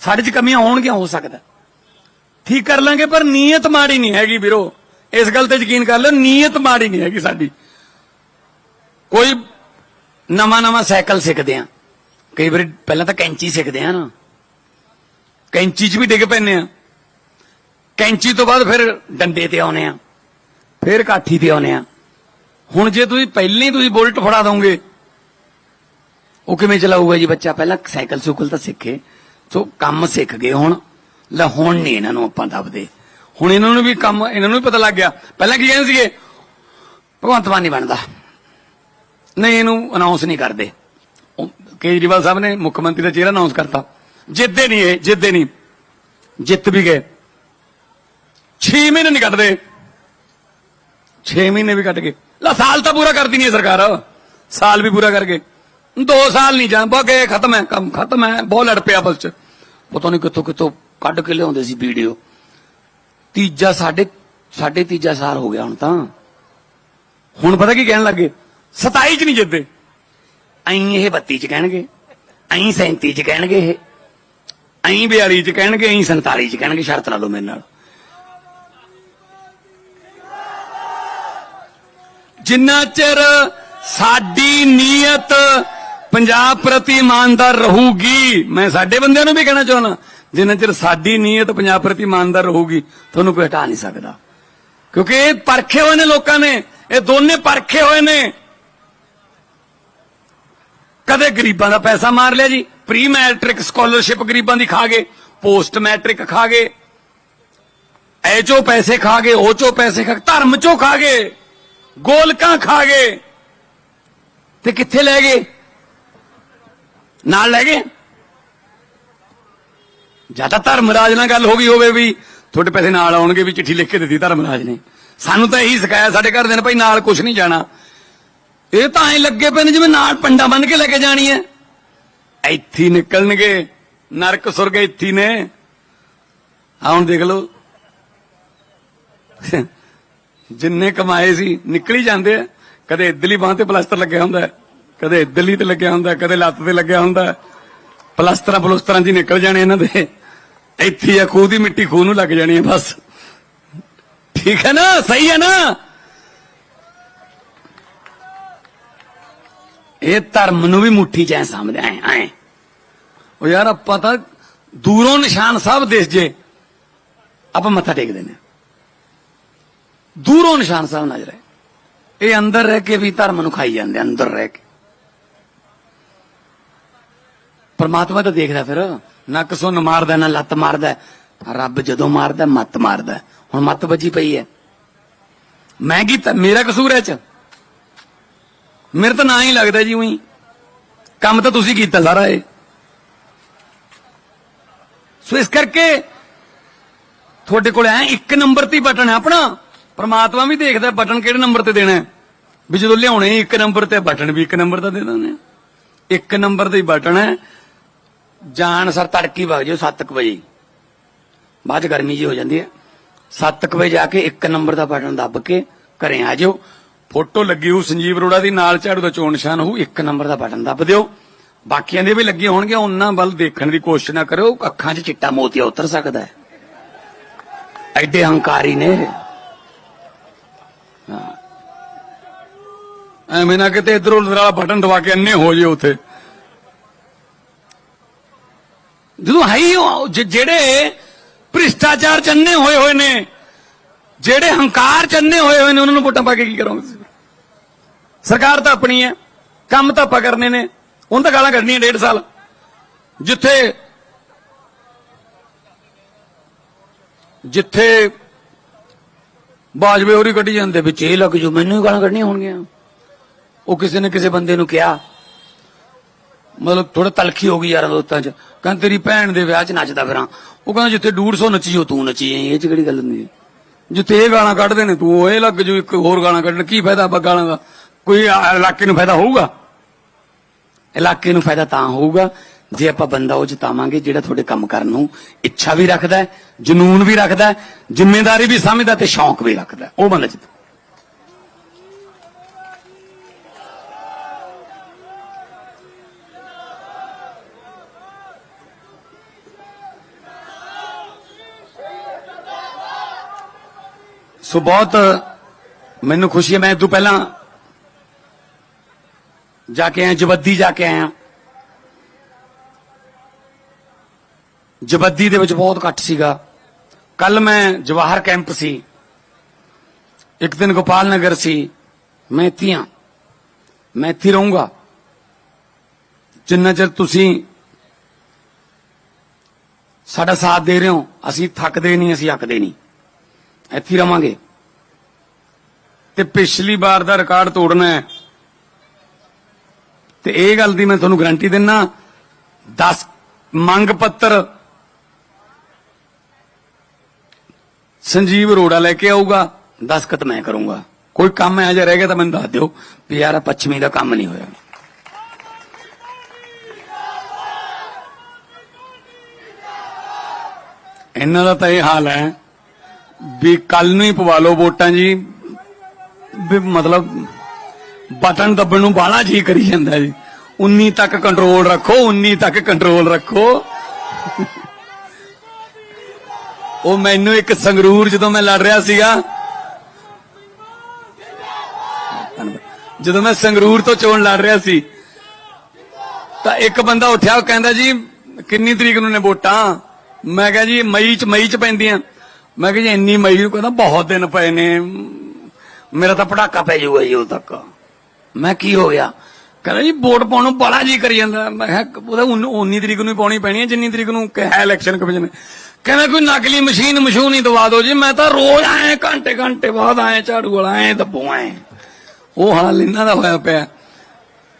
ਸਾਡੇ 'ਚ ਕਮੀਆਂ ਹੋਣਗੀਆਂ, ਹੋ ਸਕਦਾ ਠੀਕ ਕਰ ਲਾਂਗੇ, ਪਰ ਨੀਅਤ ਮਾੜੀ ਨਹੀਂ ਹੈਗੀ ਵੀਰੋ। ਇਸ ਗੱਲ ਤੇ ਯਕੀਨ ਕਰ ਲਓ, ਨੀਅਤ ਮਾੜੀ ਨਹੀਂ ਹੈਗੀ ਸਾਡੀ। ਕੋਈ ਨਵਾਂ ਨਵਾਂ ਸਾਈਕਲ ਸਿੱਖਦੇ ਆ। ਕਈ ਵਾਰੀ ਪਹਿਲਾਂ ਤਾਂ ਕੈਂਚੀ ਸਿੱਖਦੇ ਆ ਨਾ। ਕੈਂਚੀ 'ਚ ਵੀ ਡਿੱਗ ਪੈਂਦੇ ਆ। ਕੈਂਚੀ ਤੋਂ ਬਾਅਦ ਫਿਰ ਡੰਡੇ ਤੇ ਆਉਨੇ ਆ। ਫਿਰ ਕਾਠੀ ਤੇ ਆਉਨੇ ਆ। ਹੁਣ ਜੇ ਤੁਸੀਂ ਪਹਿਲਾਂ ਹੀ ਤੁਸੀਂ ਬੁਲਟ ਫੜਾ ਦੋਗੇ, ਉਹ ਕਿਵੇਂ ਚਲਾਊਗਾ ਜੀ ਬੱਚਾ? ਪਹਿਲਾਂ ਸਾਈਕਲ ਸੁਕਲ ਤਾਂ ਸਿੱਖੇ, ਸੋ ਕੰਮ ਸਿੱਖ ਗਏ ਹੁਣ। ਲੈ ਹੁਣ ਨਹੀਂ ਇਹਨਾਂ ਨੂੰ ਆਪਾਂ ਦੱਬਦੇ। ਹੁਣ ਇਹਨਾਂ ਨੂੰ ਵੀ ਕੰਮ, ਇਹਨਾਂ ਨੂੰ ਵੀ ਪਤਾ ਲੱਗ ਗਿਆ। ਪਹਿਲਾਂ ਕੀ ਕਹਿੰਦੇ ਸੀਗੇ? ਭਗਵੰਤ ਮਾਨ ਨਹੀਂ ਬਣਦਾ। ਨਹੀਂ, ਇਹਨੂੰ ਅਨਾਉਂਸ ਨਹੀਂ ਕਰਦੇ। ਕੇਜਰੀਵਾਲ ਸਾਹਿਬ ਨੇ ਮੁੱਖ ਮੰਤਰੀ ਦਾ ਚਿਹਰਾ ਅਨਾਉਂਸ ਕਰਤਾ। ਜਿੱਦੇ ਨਹੀਂ ਇਹ ਜਿੱਦੇ ਨਹੀਂ। ਜਿੱਤ ਵੀ ਗਏ। 6 ਮਹੀਨੇ ਨਹੀਂ ਕੱਢਦੇ 6 ਮਹੀਨੇ ਵੀ ਕੱਟ ਗਏ। ਲਾ ਸਾਲ ਤਾਂ ਪੂਰਾ ਕਰਦੀ ਨਹੀਂ ਸਰਕਾਰ। ਸਾਲ ਵੀ ਪੂਰਾ ਕਰ ਗਏ। 2 ਸਾਲ ਨਹੀਂ ਜਾਂ ਬਗੇ, ਖਤਮ ਹੈ, ਕੰਮ ਖਤਮ ਹੈ, ਬਹੁਤ ਲੜ ਪਿਆ ਆਪਸ ਚ। ਪਤਾ ਨਹੀਂ ਕਿੱਥੋਂ ਕਿੱਥੋਂ ਕੱਢ ਕੇ ਲਿਆਉਂਦੇ ਸੀ ਵੀਡੀਓ ਤੀਜਾ ਸਾਡੇ ਸਾਡੇ ਤੀਜਾ ਸਾਲ ਹੋ ਗਿਆ ਹੁਣ ਤਾਂ। ਹੁਣ ਪਤਾ ਕੀ ਕਹਿਣ ਲੱਗੇ? 27 ਚ ਨਹੀਂ ਜਿੱਦੇ ਐਂ ਇਹ 32 ਚ ਕਹਿਣਗੇ। ਐਂ 37 ਚ ਕਹਿਣਗੇ ਇਹ। ਐਂ 42 ਚ ਕਹਿਣਗੇ, ਐਂ 47 ਚ ਕਹਿਣਗੇ, ਸ਼ਰਤ ਲਾ ਲਓ ਮੇਰੇ ਨਾਲ। ਜਿੰਨਾ ਚਿਰ ਸਾਡੀ ਨੀਅਤ ਪੰਜਾਬ ਪ੍ਰਤੀ ਇਮਾਨਦਾਰ ਰਹੂਗੀ, ਮੈਂ ਸਾਡੇ ਬੰਦਿਆਂ ਨੂੰ ਵੀ ਕਹਿਣਾ ਚਾਹੁੰਦਾ, ਜਿੰਨਾ ਚਿਰ ਸਾਡੀ ਨੀਅਤ ਪੰਜਾਬ ਪ੍ਰਤੀ ਇਮਾਨਦਾਰ ਰਹੂਗੀ, ਤੁਹਾਨੂੰ ਕੋਈ ਹਟਾ ਨਹੀਂ ਸਕਦਾ। ਕਿਉਂਕਿ ਇਹ ਪਰਖੇ ਹੋਏ ਨੇ ਲੋਕਾਂ ਨੇ, ਇਹ ਦੋਨੇ ਪਰਖੇ ਹੋਏ ਨੇ। ਕਦੇ ਗਰੀਬਾਂ ਦਾ ਪੈਸਾ ਮਾਰ ਲਿਆ ਜੀ ਪ੍ਰੀ ਮੈਟ੍ਰਿਕ ਸਕਾਲਰਸ਼ਿਪ ਗਰੀਬਾਂ ਦੀ ਖਾ ਗਏ ਪੋਸਟ ਮੈਟ੍ਰਿਕ ਖਾ ਗਏ ਐ ਚੋਂ ਪੈਸੇ ਖਾ ਗਏ, ਉਹ ਚੋ ਪੈਸੇ ਖਾ ਧਰਮ ਚੋਂ ਖਾ ਗਏ। ਗੋਲਕਾਂ ਖਾ ਗਏ। ਤੇ ਕਿੱਥੇ ਲੈ ਗਏ? ਨਾਲ ਲੈ ਗਏ? ਜਾਂ ਤਾਂ ਧਰਮਰਾਜ ਨਾਲ ਗੱਲ ਹੋ ਗਈ ਹੋਵੇ ਵੀ ਤੁਹਾਡੇ ਪੈਸੇ ਨਾਲ ਆਉਣਗੇ ਵੀ ਚਿੱਠੀ ਲਿਖ ਕੇ ਦਿੱਤੀ ਧਰਮਰਾਜ ਨੇ। ਸਾਨੂੰ ਤਾਂ ਇਹੀ ਸਿਖਾਇਆ ਸਾਡੇ ਘਰ ਦੇ ਨੇ, ਭਾਈ ਨਾਲ ਕੁਝ ਨਹੀਂ ਜਾਣਾ। ਇਹ ਤਾਂ ਐ ਲੱਗੇ ਪਏ ਨੇ ਜਿਵੇਂ ਨਾਲ ਪੰਡਾ ਬੰਨ ਕੇ ਲੈ ਕੇ ਜਾਣੀ ਹੈ ਇੱਥੇ ਨਿਕਲਣਗੇ, ਨਰਕ ਸੁਰਗ ਇੱਥੇ ਨੇ। ਆ ਹੁਣ ਦੇਖ ਲਓ। ਜਿੰਨੇ ਕਮਾਏ ਸੀ, ਨਿਕਲੀ ਜਾਂਦੇ ਆ। ਕਦੇ ਇਧਰਲੀ ਬਾਹ ਤੇ ਪਲਾਸਟਰ ਲੱਗਿਆ ਹੁੰਦਾ ਕਦੇ ਇਧਰਲੀ ਤੇ ਲੱਗਿਆ ਹੁੰਦਾ ਕਦੇ ਲੱਤ ਤੇ ਲੱਗਿਆ ਹੁੰਦਾ ਹੈ। ਪਲਾਸਟਰਾਂ ਪਲੂਸਟਰਾਂ ਜੀ ਨਿਕਲ ਜਾਣੇ ਇਹਨਾਂ ਦੇ। ਇੱਥੇ ਆ, ਖੂਹ ਦੀ ਮਿੱਟੀ ਖੂਹ ਨੂੰ ਲੱਗ ਜਾਣੀ ਹੈ ਬਸ। ਠੀਕ ਹੈ ਨਾ? ਸਹੀ ਹੈ ਨਾ? ਇਹ ਧਰਮ ਨੂੰ ਵੀ ਮੁੱਠੀ ਚ ਐ ਸਮਝਦੇ ਐ ਐ। ਉਹ ਯਾਰ ਆਪਾਂ ਤਾਂ ਦੂਰੋਂ ਨਿਸ਼ਾਨ ਸਾਹਿਬ ਦੇਸ਼ ਜੇ, ਆਪਾਂ ਮੱਥਾ ਟੇਕਦੇ ਨੇ। ਦੂਰੋਂ ਨਿਸ਼ਾਨ ਸਾਹਿਬ ਨਜ਼ਰ ਹੈ ਇਹ ਅੰਦਰ ਰਹਿ ਕੇ ਵੀ ਧਰਮ ਨੂੰ ਖਾਈ ਜਾਂਦੇ ਅੰਦਰ ਰਹਿ ਕੇ। ਪਰਮਾਤਮਾ ਤਾਂ ਦੇਖਦਾ ਫਿਰ, ਨਾ ਕਿਸੋਂ ਮਾਰਦਾ, ਨਾ ਲੱਤ ਮਾਰਦਾ। ਰੱਬ ਜਦੋਂ ਮਾਰਦਾ, ਮੱਤ ਮਾਰਦਾ। ਹੁਣ ਮੱਤ ਵੱਜੀ ਪਈ ਹੈ। ਮੈਂ ਕੀਤਾ ਮੇਰਾ ਕਸੂਰ ਹੈ ਚ? ਮੇਰੇ ਤਾਂ ਨਾ ਹੀ ਲੱਗਦਾ ਜੀ ਉਹੀ। ਕੰਮ ਤਾਂ ਤੁਸੀਂ ਕੀਤਾ ਸਾਰਾ ਇਹ। ਸੋ ਇਸ ਕਰਕੇ ਤੁਹਾਡੇ ਕੋਲ ਐ ਇੱਕ ਨੰਬਰ ਤੇ ਬਟਨ ਹੈ ਆਪਣਾ। ਪਰਮਾਤਮਾ ਵੀ ਦੇਖਦਾ ਬਟਨ ਕਿਹੜੇ ਨੰਬਰ ਤੇ ਦੇਣਾ ਵੀ ਜਦੋਂ ਲਿਆਉਣੇ ਇੱਕ ਨੰਬਰ ਤੇ ਬਟਨ ਵੀ ਇੱਕ ਨੰਬਰ ਦਾ ਦੇ ਦਿੰਦੇ ਇੱਕ ਨੰਬਰ ਤੇ ਬਟਨ ਹੈ। ਜਾਣ ਸਰ ਤੜਕੀ ਵਗ ਜਿਓ 7:00 ਵਜੇ। ਬਾਅਦ ਗਰਮੀ ਜੀ ਹੋ ਜਾਂਦੀ ਹੈ। 7:00 ਵਜੇ ਜਾ ਕੇ ਇੱਕ ਨੰਬਰ ਦਾ ਬਟਨ ਦੱਬ ਕੇ ਘਰੇ ਆ ਜਿਓ। ਫੋਟੋ ਲੱਗੀ ਹੋ ਸੰਜੀਵ ਅਰੋੜਾ ਦੀ, ਨਾਲ ਝਾੜੂ ਦਾ ਚੋਣ ਨਿਸ਼ਾਨ ਹੋਊ, ਇੱਕ ਨੰਬਰ ਦਾ ਬਟਨ ਦੱਬ ਦਿਓ। ਬਾਕੀਆਂ ਦੇ ਵੀ ਲੱਗੇ ਹੋਣਗੇ, ਉਹਨਾਂ ਵੱਲ ਦੇਖਣ ਦੀ ਕੋਸ਼ਿਸ਼ ਨਾ ਕਰਿਓ ਅੱਖਾਂ 'ਚ ਚਿੱਟਾ ਮੋਤੀਆ ਉਤਰ ਸਕਦਾ ਹੈ। ਐਡੇ ਹੰਕਾਰੀ ਨੇ। ਐਵੇਂ ਨਾ ਕਿਤੇ ਇਧਰੋਂ ਵਾਲਾ ਬਟਨ ਦਬਾ ਕੇ ਅੰਨੇ ਹੋ ਜੇ ਉਥੇ। ਜਦੋਂ ਹੈ ਹੀ ਜਿਹੜੇ ਭ੍ਰਿਸ਼ਟਾਚਾਰ ਚ ਅੰਨੇ ਹੋਏ ਹੋਏ ਨੇ, ਜਿਹੜੇ ਹੰਕਾਰ ਚ ਅੰਨੇ ਹੋਏ ਹੋਏ ਨੇ, ਉਹਨਾਂ ਨੂੰ ਵੋਟਾਂ ਪਾ ਕੇ ਕੀ ਕਰੋਗੇ ਸਰਕਾਰ ਤਾਂ ਆਪਣੀ ਹੈ, ਕੰਮ ਤਾਂ ਆਪਾਂ ਕਰਨੇ ਨੇ, ਉਹਨਾਂ ਤਾਂ ਗਾਲਾਂ ਕੱਢਣੀਆਂ ਡੇਢ ਸਾਲ। ਜਿੱਥੇ ਜਿੱਥੇ ਬਾਜਵੇ ਹੋਰੀ ਕੱਢੀ ਜਾਂਦੇ ਵਿੱਚ। ਇਹ ਲੱਗ ਜੋ ਮੈਨੂੰ ਹੀ ਗਾਲਾਂ ਕੱਢਣੀਆਂ ਹੋਣਗੀਆਂ। ਉਹ ਕਿਸੇ ਨੇ ਕਿਸੇ ਬੰਦੇ ਨੂੰ ਕਿਹਾ। ਮਤਲਬ ਥੋੜਾ ਤਲਖੀ ਹੋ ਗਈ ਯਾਰਾਂ ਦੋਸਤਾਂ ਚ। ਕਹਿੰਦਾ ਤੇਰੀ ਭੈਣ ਦੇ ਵਿਆਹ ਚ ਨੱਚਦਾ ਫਿਰਾਂ। ਉਹ ਕਹਿੰਦਾ ਜਿੱਥੇ 150 ਨੱਚੀਓ ਤੂੰ ਨੱਚੀ ਇਹ ਚ ਕਿਹੜੀ ਗੱਲ ਹੁੰਦੀ ਹੈ? ਜਿੱਥੇ ਇਹ ਗਾਲਾਂ ਕੱਢਦੇ ਨੇ ਤੂੰ ਉਹ ਇਹ ਲੱਗ ਜੋ ਇੱਕ ਹੋਰ ਗਾਲਾਂ ਕੱਢਣ। ਕੀ ਫਾਇਦਾ ਆਪਾਂ ਗਾਲਾਂ ਦਾ? ਕੋਈ ਇਲਾਕੇ ਨੂੰ ਫਾਇਦਾ ਹੋਊਗਾ? ਇਲਾਕੇ ਨੂੰ ਫਾਇਦਾ ਤਾਂ ਹੋਊਗਾ ਜੇ ਆਪਾਂ ਬੰਦਾ ਉਹ ਜਿਤਾਵਾਂਗੇ ਜਿਹੜਾ ਤੁਹਾਡੇ ਕੰਮ ਕਰਨ ਨੂੰ ਇੱਛਾ ਵੀ ਰੱਖਦਾ ਹੈ, ਜਨੂਨ ਵੀ ਰੱਖਦਾ ਹੈ ਜ਼ਿੰਮੇਵਾਰੀ ਵੀ ਸਮਝਦਾ ਤੇ ਸ਼ੌਂਕ ਵੀ ਰੱਖਦਾ ਉਹ ਬੰਦਾ ਜਿੱਤ ਸੋ ਬਹੁਤ ਮੈਨੂੰ ਖੁਸ਼ੀ ਹੈ, ਮੈਂ ਇਹ ਤੋਂ ਪਹਿਲਾਂ ਜਾ ਕੇ ਆਇਆ ਜਬੱਦੀ ਜਾ ਕੇ ਆਇਆ। ਜਬੱਦੀ ਦੇ ਵਿੱਚ ਬਹੁਤ ਘੱਟ ਸੀਗਾ। ਕੱਲ ਮੈਂ ਜਵਾਹਰ ਕੈਂਪ ਸੀ। ਇੱਕ ਦਿਨ ਗੋਪਾਲ ਨਗਰ ਸੀ। ਮੈਂ ਇੱਥੇ ਹਾਂ ਮੈਂ ਇੱਥੇ ਰਹੂੰਗਾ। ਜਿੰਨਾ ਚਿਰ ਤੁਸੀਂ ਸਾਡਾ ਸਾਥ ਦੇ ਰਹੇ ਹੋ, ਅਸੀਂ ਥੱਕਦੇ ਨਹੀਂ, ਅਸੀਂ ਅੱਕਦੇ ਨਹੀਂ। ਇੱਥੇ ਰਵਾਂਗੇ। ਤੇ ਪਿਛਲੀ ਵਾਰ ਦਾ ਰਿਕਾਰਡ ਤੋੜਨਾ ਹੈ। ਤੇ ਇਹ ਗੱਲ ਦੀ ਮੈਂ ਤੁਹਾਨੂੰ ਗਰੰਟੀ ਦਿੰਨਾ 10 ਮੰਗ ਪੱਤਰ ਸੰਜੀਵ ਅਰੋੜਾ ਲੈ ਕੇ ਆਊਗਾ। ਦਸਖਤ ਮੈਂ ਕਰੂੰਗਾ। ਕੋਈ ਕੰਮ ਇਹੋ ਜਿਹਾ ਰਹਿ ਗਿਆ ਤਾਂ ਮੈਨੂੰ ਦੱਸ ਦਿਓ ਵੀ ਯਾਰ ਪੱਛਮੀ ਦਾ ਕੰਮ ਨਹੀਂ ਹੋਇਆ। ਇਹਨਾਂ ਦਾ ਤਾਂ ਇਹ ਹਾਲ ਹੈ ਵੀ ਕੱਲ ਨੂੰ ਹੀ ਪਵਾ ਲਓ ਵੋਟਾਂ ਜੀ। ਵੀ ਮਤਲਬ ਬਟਨ ਦੱਬਣ ਨੂੰ ਬਾਹਲਾ ਜੀ ਕਰੀ ਜਾਂਦਾ ਜੀ। 19 ਤੱਕ ਕੰਟਰੋਲ ਰੱਖੋ 19 ਤੱਕ ਕੰਟਰੋਲ ਰੱਖੋ। ਉਹ ਮੈਨੂੰ ਇੱਕ ਸੰਗਰੂਰ ਜਦੋਂ ਮੈਂ ਲੜ ਰਿਹਾ ਸੀਗਾ। ਜਦੋਂ ਮੈਂ ਸੰਗਰੂਰ ਤੋਂ ਚੋਣ ਲੜ ਰਿਹਾ ਸੀ, ਤਾਂ ਇੱਕ ਬੰਦਾ ਉੱਠਿਆ, ਉਹ ਕਹਿੰਦਾ ਜੀ, ਕਿੰਨੀ ਤਰੀਕ ਨੂੰ ਨੇ ਵੋਟਾਂ? ਮੈਂ ਕਿਹਾ ਜੀ, ਮਈ ਚ ਮਈ ਚ ਪੈਂਦੀਆਂ। ਮੈਂ ਕਿਹਾ ਜੀ, ਇੰਨੀ ਮਈ ਨੂੰ ਕਹਿੰਦਾ ਬਹੁਤ ਦਿਨ ਪਏ ਨੇ। ਮੇਰਾ ਤਾਂ ਪੜਾਕਾ ਪੈ ਜਾਊਗਾ ਜੀ ਉਦੋਂ ਤੱਕ। ਮੈਂ ਕੀ ਹੋ ਗਿਆ? ਕਹਿੰਦਾ ਜੀ, ਵੋਟ ਪਾਉਣ ਨੂੰ ਬੜਾ ਜੀ ਕਰੀ ਜਾਂਦਾ। ਮੈਂ ਕਿਹਾ, ਉਹਦਾ 19 ਤਰੀਕ ਨੂੰ ਹੀ ਪਾਉਣੀ ਪੈਣੀ ਹੈ, ਜਿੰਨੀ ਤਰੀਕ ਨੂੰ ਕਿਹਾ ਇਲੈਕਸ਼ਨ ਕਮਿਸ਼ਨ ਕਹਿੰਦਾ ਕੋਈ ਨਕਲੀ ਮਸ਼ੀਨ ਮਸ਼ੂਨ ਹੀ ਦਵਾ ਦਿਓ ਜੀ, ਮੈਂ ਤਾਂ ਰੋਜ਼ ਆਏ, ਘੰਟੇ ਘੰਟੇ ਬਾਅਦ ਆਏ, ਝਾੜੂ ਵਾਲਾ ਆਏ, ਦੱਬੋ ਆਏ। ਉਹ ਹਾਲ ਇਹਨਾਂ ਦਾ ਹੋਇਆ ਪਿਆ।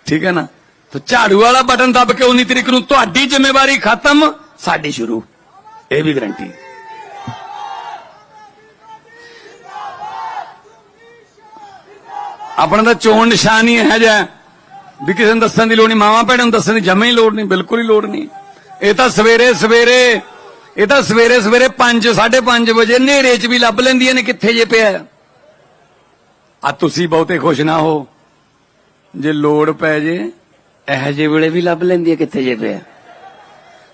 ਠੀਕ ਹੈ ਨਾ? ਤਾਂ ਝਾੜੂ ਵਾਲਾ ਬਟਨ ਦੱਬ ਕੇ 19 ਤਰੀਕ ਨੂੰ ਤੁਹਾਡੀ ਜ਼ਿੰਮੇਵਾਰੀ ਖਤਮ, ਸਾਡੀ ਸ਼ੁਰੂ। ਇਹ ਵੀ ਗਰੰਟੀ। ਆਪਣਾ ਤਾਂ ਚੋਣ ਨਿਸ਼ਾਨ ਹੀ ਹੈ ਜਿਹਾ ਵੀ ਕਿਸੇ ਨੂੰ ਦੱਸਣ ਦੀ ਲੋੜ ਨਹੀਂ, ਮਾਵਾ ਭੈਣਾਂ ਨੂੰ ਦੱਸਣ ਦੀ ਜਮੇ ਹੀ ਲੋੜ ਨਹੀਂ, ਬਿਲਕੁਲ ਹੀ ਲੋੜ ਨਹੀਂ। ਇਹ ਤਾਂ ਸਵੇਰੇ ਸਵੇਰੇ ਇਹ ਤਾਂ ਸਵੇਰੇ ਸਵੇਰੇ 5 5:30 ਵਜੇ ਹਨੇਰੇ 'ਚ ਵੀ ਲੱਭ ਲੈਂਦੀਆਂ ਨੇ ਕਿੱਥੇ ਜੇ ਪਿਆ। ਆ ਤੁਸੀਂ ਬਹੁਤੇ ਖੁਸ਼ ਨਾ ਹੋ। ਜੇ ਲੋੜ ਪੈ ਜੇ, ਇਹ ਜੇ ਵੇਲੇ ਵੀ ਲੱਭ ਲੈਂਦੀ ਹੈ ਕਿੱਥੇ ਜੇ ਪਿਆ।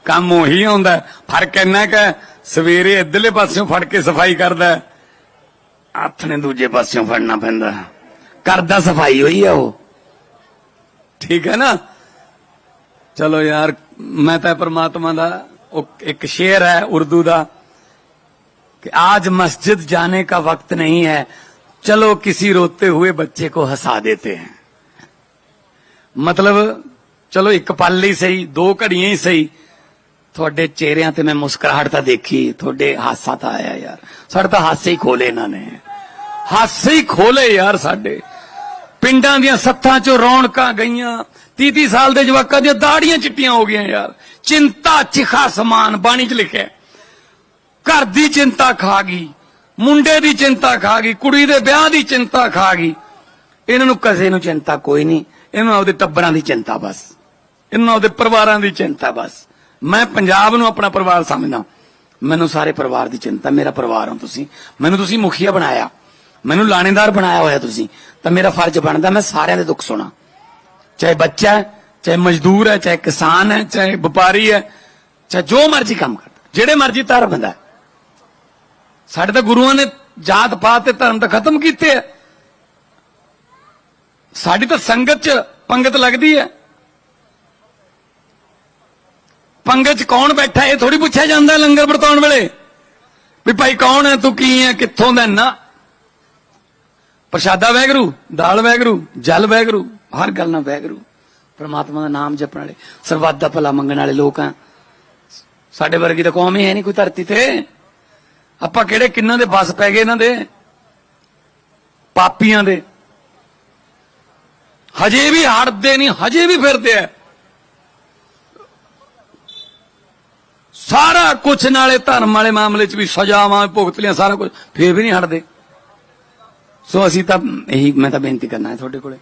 ਕੰਮ ਉਹੀ ਆਉਂਦਾ ਫ਼ਰਕ ਇੰਨਾ ਕਿ ਸਵੇਰੇ ਇੱਧਰਲੇ ਪਾਸਿਓਂ ਫੜ ਕੇ ਸਫ਼ਾਈ ਕਰਦਾ ਹੱਥ ਨੇ ਦੂਜੇ ਪਾਸਿਓਂ ਫੜਨਾ ਪੈਂਦਾ ਹੈ। ਕਰਦਾ ਸਫ਼ਾਈ ਹੋਈ ਆ ਉਹ। ਠੀਕ ਹੈ ਨਾ? ਚਲੋ ਯਾਰ, ਮੈਂ ਤਾਂ ਪ੍ਰਮਾਤਮਾ ਦਾ ਉਹ ਇੱਕ ਸ਼ੇਰ ਹੈ ਉਰਦੂ ਦਾ कि आज मस्जिद जाने का वक्त नहीं है चलो किसी रोते हुए बच्चे को हंसा देते हैं ਮਤਲਬ ਚਲੋ ਇੱਕ ਪਲ ਲਈ ਸਹੀ ਦੋ ਘੜੀਆਂ ਹੀ ਸਹੀ ਤੁਹਾਡੇ ਚਿਹਰਿਆਂ ਤੇ ਮੈਂ ਮੁਸਕਰਾਹਟ ਤਾਂ ਦੇਖੀ ਤੁਹਾਡੇ ਹਾਸਾ ਤਾਂ ਆਇਆ ਯਾਰ ਸਾਡੇ ਤਾਂ ਹਾਸੇ ਹੀ ਖੋਲੇ ਇਹਨਾਂ ਨੇ ਹਾਸੇ ਹੀ ਖੋਲੇ ਯਾਰ ਸਾਡੇ ਪਿੰਡਾਂ ਦੀਆਂ ਸੱਥਾਂ 'ਚੋਂ ਰੌਣਕਾਂ ਗਈਆਂ 30 30 ਸਾਲ ਦੇ ਜਵਾਕਾਂ ਦੀਆਂ ਦਾੜੀਆਂ ਚਿੱਟੀਆਂ ਹੋ ਗਈਆਂ ਯਾਰ ਚਿੰਤਾ ਚਿਖਾ ਸਮਾਨ ਬਾਣੀ 'ਚ ਲਿਖਿਆ ਘਰ ਦੀ ਚਿੰਤਾ ਖਾ ਗਈ, ਮੁੰਡੇ ਦੀ ਚਿੰਤਾ ਖਾ ਗਈ, ਕੁੜੀ ਦੇ ਵਿਆਹ ਦੀ ਚਿੰਤਾ ਖਾ ਗਈ। ਇਹਨਾਂ ਨੂੰ ਕਿਸੇ ਨੂੰ ਚਿੰਤਾ ਕੋਈ ਨਹੀਂ। ਇਹਨਾਂ ਨੂੰ ਆਪਦੇ ਟੱਬਰਾਂ ਦੀ ਚਿੰਤਾ ਬਸ। ਇਹਨਾਂ ਨੂੰ ਆਪਦੇ ਪਰਿਵਾਰਾਂ ਦੀ ਚਿੰਤਾ ਬਸ। ਮੈਂ ਪੰਜਾਬ ਨੂੰ ਆਪਣਾ ਪਰਿਵਾਰ ਸਮਝਦਾ ਮੈਨੂੰ ਸਾਰੇ ਪਰਿਵਾਰ ਦੀ ਚਿੰਤਾ। ਮੇਰਾ ਪਰਿਵਾਰ ਹੋ ਤੁਸੀਂ। ਮੈਨੂੰ ਤੁਸੀਂ ਮੁਖੀਆ ਬਣਾਇਆ। ਮੈਨੂੰ ਲਾਣੇਦਾਰ ਬਣਾਇਆ ਹੋਇਆ ਤੁਸੀਂ। ਤਾਂ ਮੇਰਾ ਫਰਜ਼ ਬਣਦਾ ਮੈਂ ਸਾਰਿਆਂ ਦੇ ਦੁੱਖ ਸੁਣਾ। ਚਾਹੇ ਬੱਚਾ ਹੈ ਚਾਹੇ ਮਜ਼ਦੂਰ ਹੈ, ਚਾਹੇ ਕਿਸਾਨ ਹੈ, ਚਾਹੇ ਵਪਾਰੀ ਹੈ, ਚਾਹੇ ਜੋ ਮਰਜ਼ੀ ਕੰਮ ਕਰਦਾ ਜਿਹੜੇ ਮਰਜ਼ੀ ਧਰਮ ਬੰਦਾ ਸਾਡੇ ਤਾਂ ਗੁਰੂਆਂ ਨੇ ਜਾਤ ਪਾਤ ਤੇ ਧਰਮ ਤਾਂ ਖਤਮ ਕੀਤੇ ਆ। ਸਾਡੀ ਤਾਂ ਸੰਗਤ ਚ ਪੰਗਤ ਲੱਗਦੀ ਹੈ। ਪੰਗਤ ਚ ਕੌਣ ਬੈਠਾ ਇਹ ਥੋੜੀ ਪੁੱਛਿਆ ਜਾਂਦਾ ਲੰਗਰ ਵਰਤਾਉਣ ਵੇਲੇ। ਵੀ ਭਾਈ ਕੌਣ ਹੈ, ਤੂੰ ਕੀ ਹੈ, ਕਿੱਥੋਂ ਦਾ ਹੈ? ਨਾ ਪ੍ਰਸ਼ਾਦਾ ਵੈਗਰੂ, ਦਾਲ ਵੈਗਰੂ, ਜਲ ਵੈਗਰੂ, ਹਰ ਗੱਲ ਨਾਲ ਵੈਗਰੂ। ਪ੍ਰਮਾਤਮਾ ਦਾ ਨਾਮ ਜਪਣ ਵਾਲੇ, ਸਰਬੱਤ ਦਾ ਭਲਾ ਮੰਗਣ ਵਾਲੇ ਲੋਕ ਆ। ਸਾਡੇ ਵਰਗੀ ਤਾਂ ਕੌਮ ਹੀ ਹੈ ਨਹੀਂ ਕੋਈ ਧਰਤੀ ਤੇ। ਆਪਾਂ ਕਿਹੜੇ ਕਿੰਨਾਂ ਦੇ ਬਸ ਪੈ ਗਏ ਇਹਨਾਂ ਦੇ? ਪਾਪੀਆਂ ਦੇ। ਹਜੇ ਵੀ ਹਟਦੇ ਨਹੀਂ ਹਜੇ ਵੀ ਫਿਰਦੇ ਆ। ਸਾਰਾ ਕੁਝ ਨਾਲੇ ਧਰਮ ਵਾਲੇ ਮਾਮਲੇ 'ਚ ਵੀ ਸਜ਼ਾਵਾਂ, ਭੁਗਤ ਲਿਆ, ਸਾਰਾ ਕੁਝ ਫੇਰ ਵੀ ਨਹੀਂ ਹਟਦੇ। ਸੋ ਅਸੀਂ ਤਾਂ ਇਹੀ, ਮੈਂ ਤਾਂ ਬੇਨਤੀ ਕਰਨਾ ਹੈ ਤੁਹਾਡੇ ਕੋਲੇ।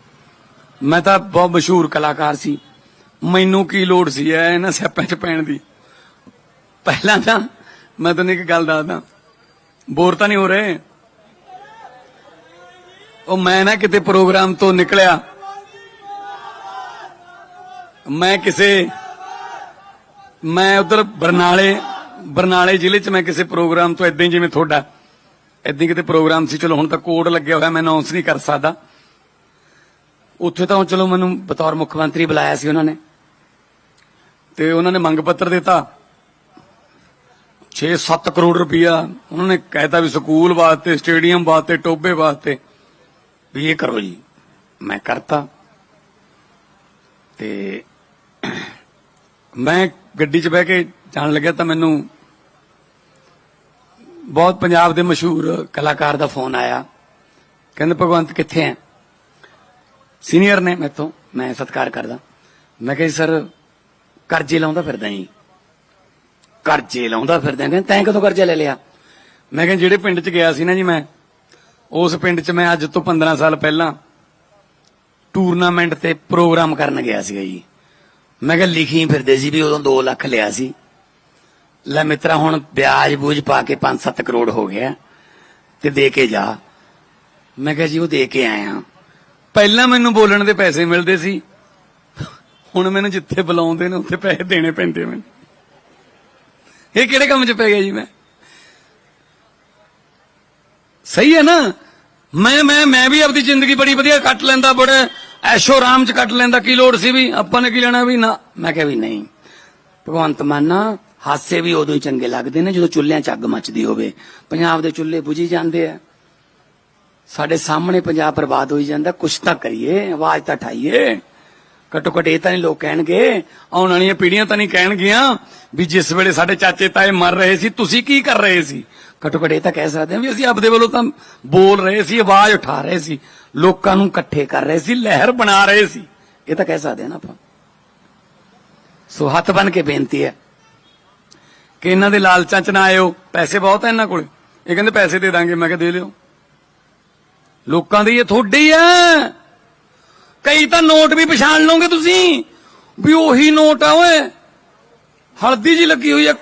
ਮੈਂ ਤਾਂ ਬਹੁਤ ਮਸ਼ਹੂਰ ਕਲਾਕਾਰ ਸੀ। ਮੈਨੂੰ ਕੀ ਲੋੜ ਸੀ ਐ ਇਹਨਾਂ ਸਿਆਪਾਂ 'ਚ ਪੈਣ ਦੀ? ਪਹਿਲਾਂ ਤਾਂ ਮੈਂ ਤੁਹਾਨੂੰ ਇੱਕ ਗੱਲ ਦੱਸਦਾ। ਬੋਰ ਤਾਂ ਨਹੀਂ ਹੋ ਰਹੇ? ਉਹ ਮੈਂ ਨਾ ਕਿਤੇ ਪ੍ਰੋਗਰਾਮ ਤੋਂ ਨਿਕਲਿਆ। ਮੈਂ ਕਿਸੇ, ਮੈਂ ਉਧਰ ਬਰਨਾਲੇ ਬਰਨਾਲੇ ਜ਼ਿਲ੍ਹੇ 'ਚ ਮੈਂ ਕਿਸੇ ਪ੍ਰੋਗਰਾਮ ਤੋਂ ਇਦਾਂ ਜਿਵੇਂ ਤੁਹਾਡਾ। ਇਦਾਂ ਕਿਤੇ ਪ੍ਰੋਗਰਾਮ ਸੀ। ਚਲੋ ਹੁਣ ਤਾਂ ਕੋਡ ਲੱਗਿਆ ਹੋਇਆ, ਮੈਂ ਅਨਾਉਂਸ ਨਹੀਂ ਕਰ ਸਕਦਾ। ਉੱਥੇ ਤਾਂ ਚਲੋ ਮੈਨੂੰ ਬਤੌਰ ਮੁੱਖ ਮੰਤਰੀ ਬੁਲਾਇਆ ਸੀ ਉਹਨਾਂ ਨੇ। ਤੇ ਉਹਨਾਂ ਨੇ ਮੰਗ ਪੱਤਰ ਦਿੱਤਾ। 6-7 ਕਰੋੜ ਰੁਪਇਆ ਉਹਨਾਂ ਨੇ ਕਹਿਤਾ ਵੀ ਸਕੂਲ ਵਾਸਤੇ, ਸਟੇਡੀਅਮ ਵਾਸਤੇ ਟੋਬੇ ਵਾਸਤੇ। ਵੀ ਇਹ ਕਰੋ ਜੀ, ਮੈਂ ਕਰਤਾ। ਤੇ ਮੈਂ ਗੱਡੀ 'ਚ ਬਹਿ ਕੇ ਜਾਣ ਲੱਗਿਆ ਤਾਂ ਮੈਨੂੰ ਬਹੁਤ ਪੰਜਾਬ ਦੇ ਮਸ਼ਹੂਰ ਕਲਾਕਾਰ ਦਾ ਫੋਨ ਆਇਆ। ਕਹਿੰਦੇ, ਭਗਵੰਤ ਕਿੱਥੇ ਹੈ? ਸੀਨੀਅਰ ਨੇ ਮੈਥੋਂ, ਮੈਂ ਸਤਿਕਾਰ ਕਰਦਾ। ਮੈਂ ਕਿਹਾ ਜੀ, ਸਰ, ਕਰਜ਼ੇ ਲਾਉਂਦਾ ਫਿਰਦਾ ਜੀ। ਕਰਜ਼ੇ ਲਾਉਂਦਾ ਫਿਰਦਾ। ਕਹਿੰਦਾ ਤੈਂ ਕਦੋਂ ਕਰਜ਼ਾ ਲੈ ਲਿਆ? ਮੈਂ ਕਿਹਾ, ਜਿਹੜੇ ਪਿੰਡ 'ਚ ਗਿਆ ਸੀ ਨਾ ਜੀ ਮੈਂ, ਉਸ ਪਿੰਡ 'ਚ ਮੈਂ ਅੱਜ ਤੋਂ 15 ਸਾਲ ਪਹਿਲਾਂ ਟੂਰਨਾਮੈਂਟ ਤੇ ਪ੍ਰੋਗਰਾਮ ਕਰਨ ਗਿਆ ਸੀਗਾ ਜੀ। ਮੈਂ ਕਿਹਾ, ਲਿਖੀ ਫਿਰਦੇ ਸੀ ਵੀ ਉਦੋਂ 2 ਲੱਖ ਲਿਆ ਸੀ। ਲੈ ਮਿੱਤਰਾ, ਹੁਣ ਵਿਆਜ ਬੂਝ ਪਾ ਕੇ 5-7 ਕਰੋੜ ਹੋ ਗਿਆ ਤੇ ਦੇ ਕੇ ਜਾ। ਮੈਂ ਕਿਹਾ ਜੀ, ਉਹ ਦੇ ਕੇ ਆਇਆ। ਪਹਿਲਾਂ ਮੈਨੂੰ ਬੋਲਣ ਦੇ ਪੈਸੇ ਮਿਲਦੇ ਸੀ। ਹੁਣ ਮੈਨੂੰ ਜਿੱਥੇ ਬੁਲਾਉਂਦੇ ਨੇ, ਉੱਥੇ ਪੈਸੇ ਦੇਣੇ ਪੈਂਦੇ ਮੈਨੂੰ। ਇਹ ਕਿਹੜੇ ਕੰਮ 'ਚ ਪੈ ਗਿਆ ਜੀ ਮੈਂ? ਸਹੀ ਹੈ ਨਾ? ਮੈਂ ਮੈਂ ਮੈਂ ਵੀ ਆਪਣੀ ਜ਼ਿੰਦਗੀ ਬੜੀ ਵਧੀਆ ਕੱਟ ਲੈਂਦਾ, ਬੜੇ ਐਸ਼ੋ ਆਰਾਮ 'ਚ ਕੱਟ ਲੈਂਦਾ, ਕੀ ਲੋੜ ਸੀ ਵੀ ਆਪਾਂ ਨੇ ਕੀ ਲੈਣਾ ਵੀ ਨਾ। ਮੈਂ ਕਿਹਾ ਵੀ ਨਹੀਂ। ਭਗਵੰਤ ਮਾਨਾ ਹਾਸੇ ਵੀ ਉਦੋਂ ਹੀ ਚੰਗੇ ਲੱਗਦੇ ਨੇ ਜਦੋਂ ਚੁੱਲ੍ਹਿਆਂ 'ਚ ਅੱਗ ਮੱਚਦੀ ਹੋਵੇ। ਪੰਜਾਬ ਦੇ ਚੁੱਲ੍ਹੇ ਬੁਝੀ ਜਾਂਦੇ ਆ। ਸਾਡੇ ਸਾਹਮਣੇ ਪੰਜਾਬ ਬਰਬਾਦ ਹੋਈ ਜਾਂਦਾ, ਕੁਛ ਤਾਂ ਕਰੀਏ, ਆਵਾਜ਼ ਤਾਂ ਠਾਈਏ ਘੱਟੋ ਘੱਟ ਇਹ ਤਾਂ ਨਹੀਂ ਲੋਕ ਕਹਿਣਗੇ, ਆਉਣ ਵਾਲੀਆਂ ਪੀੜ੍ਹੀਆਂ ਤਾਂ ਨਹੀਂ ਕਹਿਣਗੀਆਂ ਵੀ ਜਿਸ ਵੇਲੇ ਸਾਡੇ ਚਾਚੇ ਤਾਏ ਮਰ ਰਹੇ ਸੀ, ਤੁਸੀਂ ਕੀ ਕਰ ਰਹੇ ਸੀ? ਘੱਟੋ ਘੱਟ ਇਹ ਤਾਂ ਕਹਿ ਸਕਦੇ ਹਾਂ ਵੀ ਅਸੀਂ ਆਪਦੇ ਵੱਲੋਂ ਤਾਂ ਬੋਲ ਰਹੇ ਸੀ, ਆਵਾਜ਼ ਉਠਾ ਰਹੇ ਸੀ, ਲੋਕਾਂ ਨੂੰ ਇਕੱਠੇ ਕਰ ਰਹੇ ਸੀ, ਲਹਿਰ ਬਣਾ ਰਹੇ ਸੀ। ਇਹ ਤਾਂ ਕਹਿ ਸਕਦੇ ਹਾਂ ਨਾ ਆਪਾਂ। ਸੋ ਹੱਥ ਬਨ ਕੇ ਬੇਨਤੀ ਹੈ ਕਿ ਇਹਨਾਂ ਦੇ ਲਾਲਚਾਂ ਚ ਨਾ ਆਇਓ, ਪੈਸੇ ਬਹੁਤ ਆ ਇਹਨਾਂ ਕੋਲ। ਇਹ ਕਹਿੰਦੇ ਪੈਸੇ ਦੇ ਦਾਂਗੇ, ਮੈਂ ਕਿਹਾ ਦੇ ਲਿਓ ਲੋਕਾਂ ਦੀ ਇਹ ਤੁਹਾਡੇ ਹੀ ਕਈ ਤਾਂ ਨੋਟ ਵੀ ਪਛਾਣ ਲਓਗੇ ਤੁਸੀਂ, ਵੀ ਉਹੀ ਨੋਟ ਆ ਓਏ। ਹਲਦੀ ਜੀ ਲੱਗੀ ਹੋਈ ਆ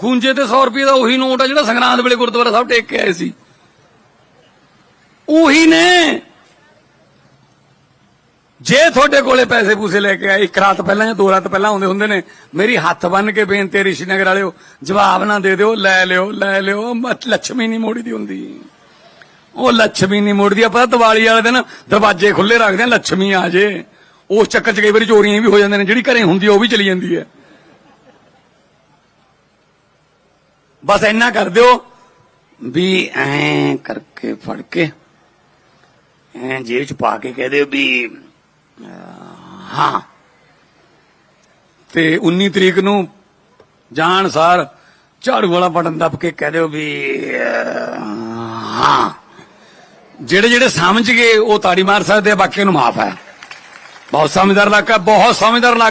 ਖੂੰਜੇ ਤੇ 100 ਰੁਪਏ ਦਾ ਉਹੀ ਨੋਟ ਆ ਜਿਹੜਾ ਸੰਗਰਾਂਦ ਵੇਲੇ ਗੁਰਦੁਆਰਾ ਸਾਹਿਬ ਟੇਕ ਕੇ ਆਏ ਸੀ। ਉਹੀ ਨੇ। ਜੇ ਤੁਹਾਡੇ ਕੋਲੇ ਪੈਸੇ ਪੂਸੇ ਲੈ ਕੇ ਆਏ, ਇੱਕ ਰਾਤ ਪਹਿਲਾਂ ਜਾਂ ਦੋ ਰਾਤ ਪਹਿਲਾਂ ਆਉਂਦੇ ਹੁੰਦੇ ਨੇ, ਮੇਰੀ ਹੱਥ ਬੰਨ ਕੇ ਬੇਨਤੀ ਹੈ ਰਿਸ਼ੀਨਗਰ ਵਾਲਿਓ, ਜਵਾਬ ਨਾ ਦੇ ਦਿਓ, ਲੈ ਲਿਓ ਲੈ ਲਿਓ ਲੱਛਮੀ ਨਹੀਂ ਮੋੜੀ ਦੀ ਹੁੰਦੀ। ਉਹ ਲక్ష్ਮੀ ਨਹੀਂ ਮੁੜਦੀ, ਆਪਾਂ ਦੀਵਾਲੀ ਵਾਲੇ ਦਿਨ ਦਰਵਾਜ਼ੇ ਖੁੱਲੇ ਰੱਖਦੇ ਆ ਲక్ష్ਮੀ ਆ ਜੇ। ਉਸ ਚੱਕਰ ਚ ਕਈ ਵਾਰੀ ਚੋਰੀਆਂ ਵੀ ਹੋ ਜਾਂਦੀਆਂ ਨੇ, ਜਿਹੜੀ ਘਰੇ ਹੁੰਦੀ ਉਹ ਵੀ ਚਲੀ ਜਾਂਦੀ ਹੈ ਬਸ ਇੰਨਾ ਕਰ ਦਿਓ ਵੀ ਐ ਕਰਕੇ ਫੜ ਕੇ, ਐ ਜੇਬ ਚ ਪਾ ਕੇ ਕਹਿ ਦਿਓ ਵੀ ਹਾਂ। ਤੇ 19 ਤਰੀਕ ਨੂੰ ਜਾਣ ਸਾਰ ਝਾੜੂ ਵਾਲਾ ਬਟਨ ਦੱਬ ਕੇ ਕਹਿ ਦਿਓ ਵੀ ਹਾਂ। ਜਿਹੜੇ ਜਿਹੜੇ ਸਮਝ ਗਏ, ਉਹ ਤਾੜੀ ਮਾਰ ਸਕਦੇ ਆ, ਬਾਕੀ ਨੂੰ ਮਾਫ ਹੈ। ਬਹੁਤ ਸਮਝਦਾਰ ਇਲਾਕਾ, ਬਹੁਤ ਸਮਝਦਾਰ ਇਲਾਕਾ।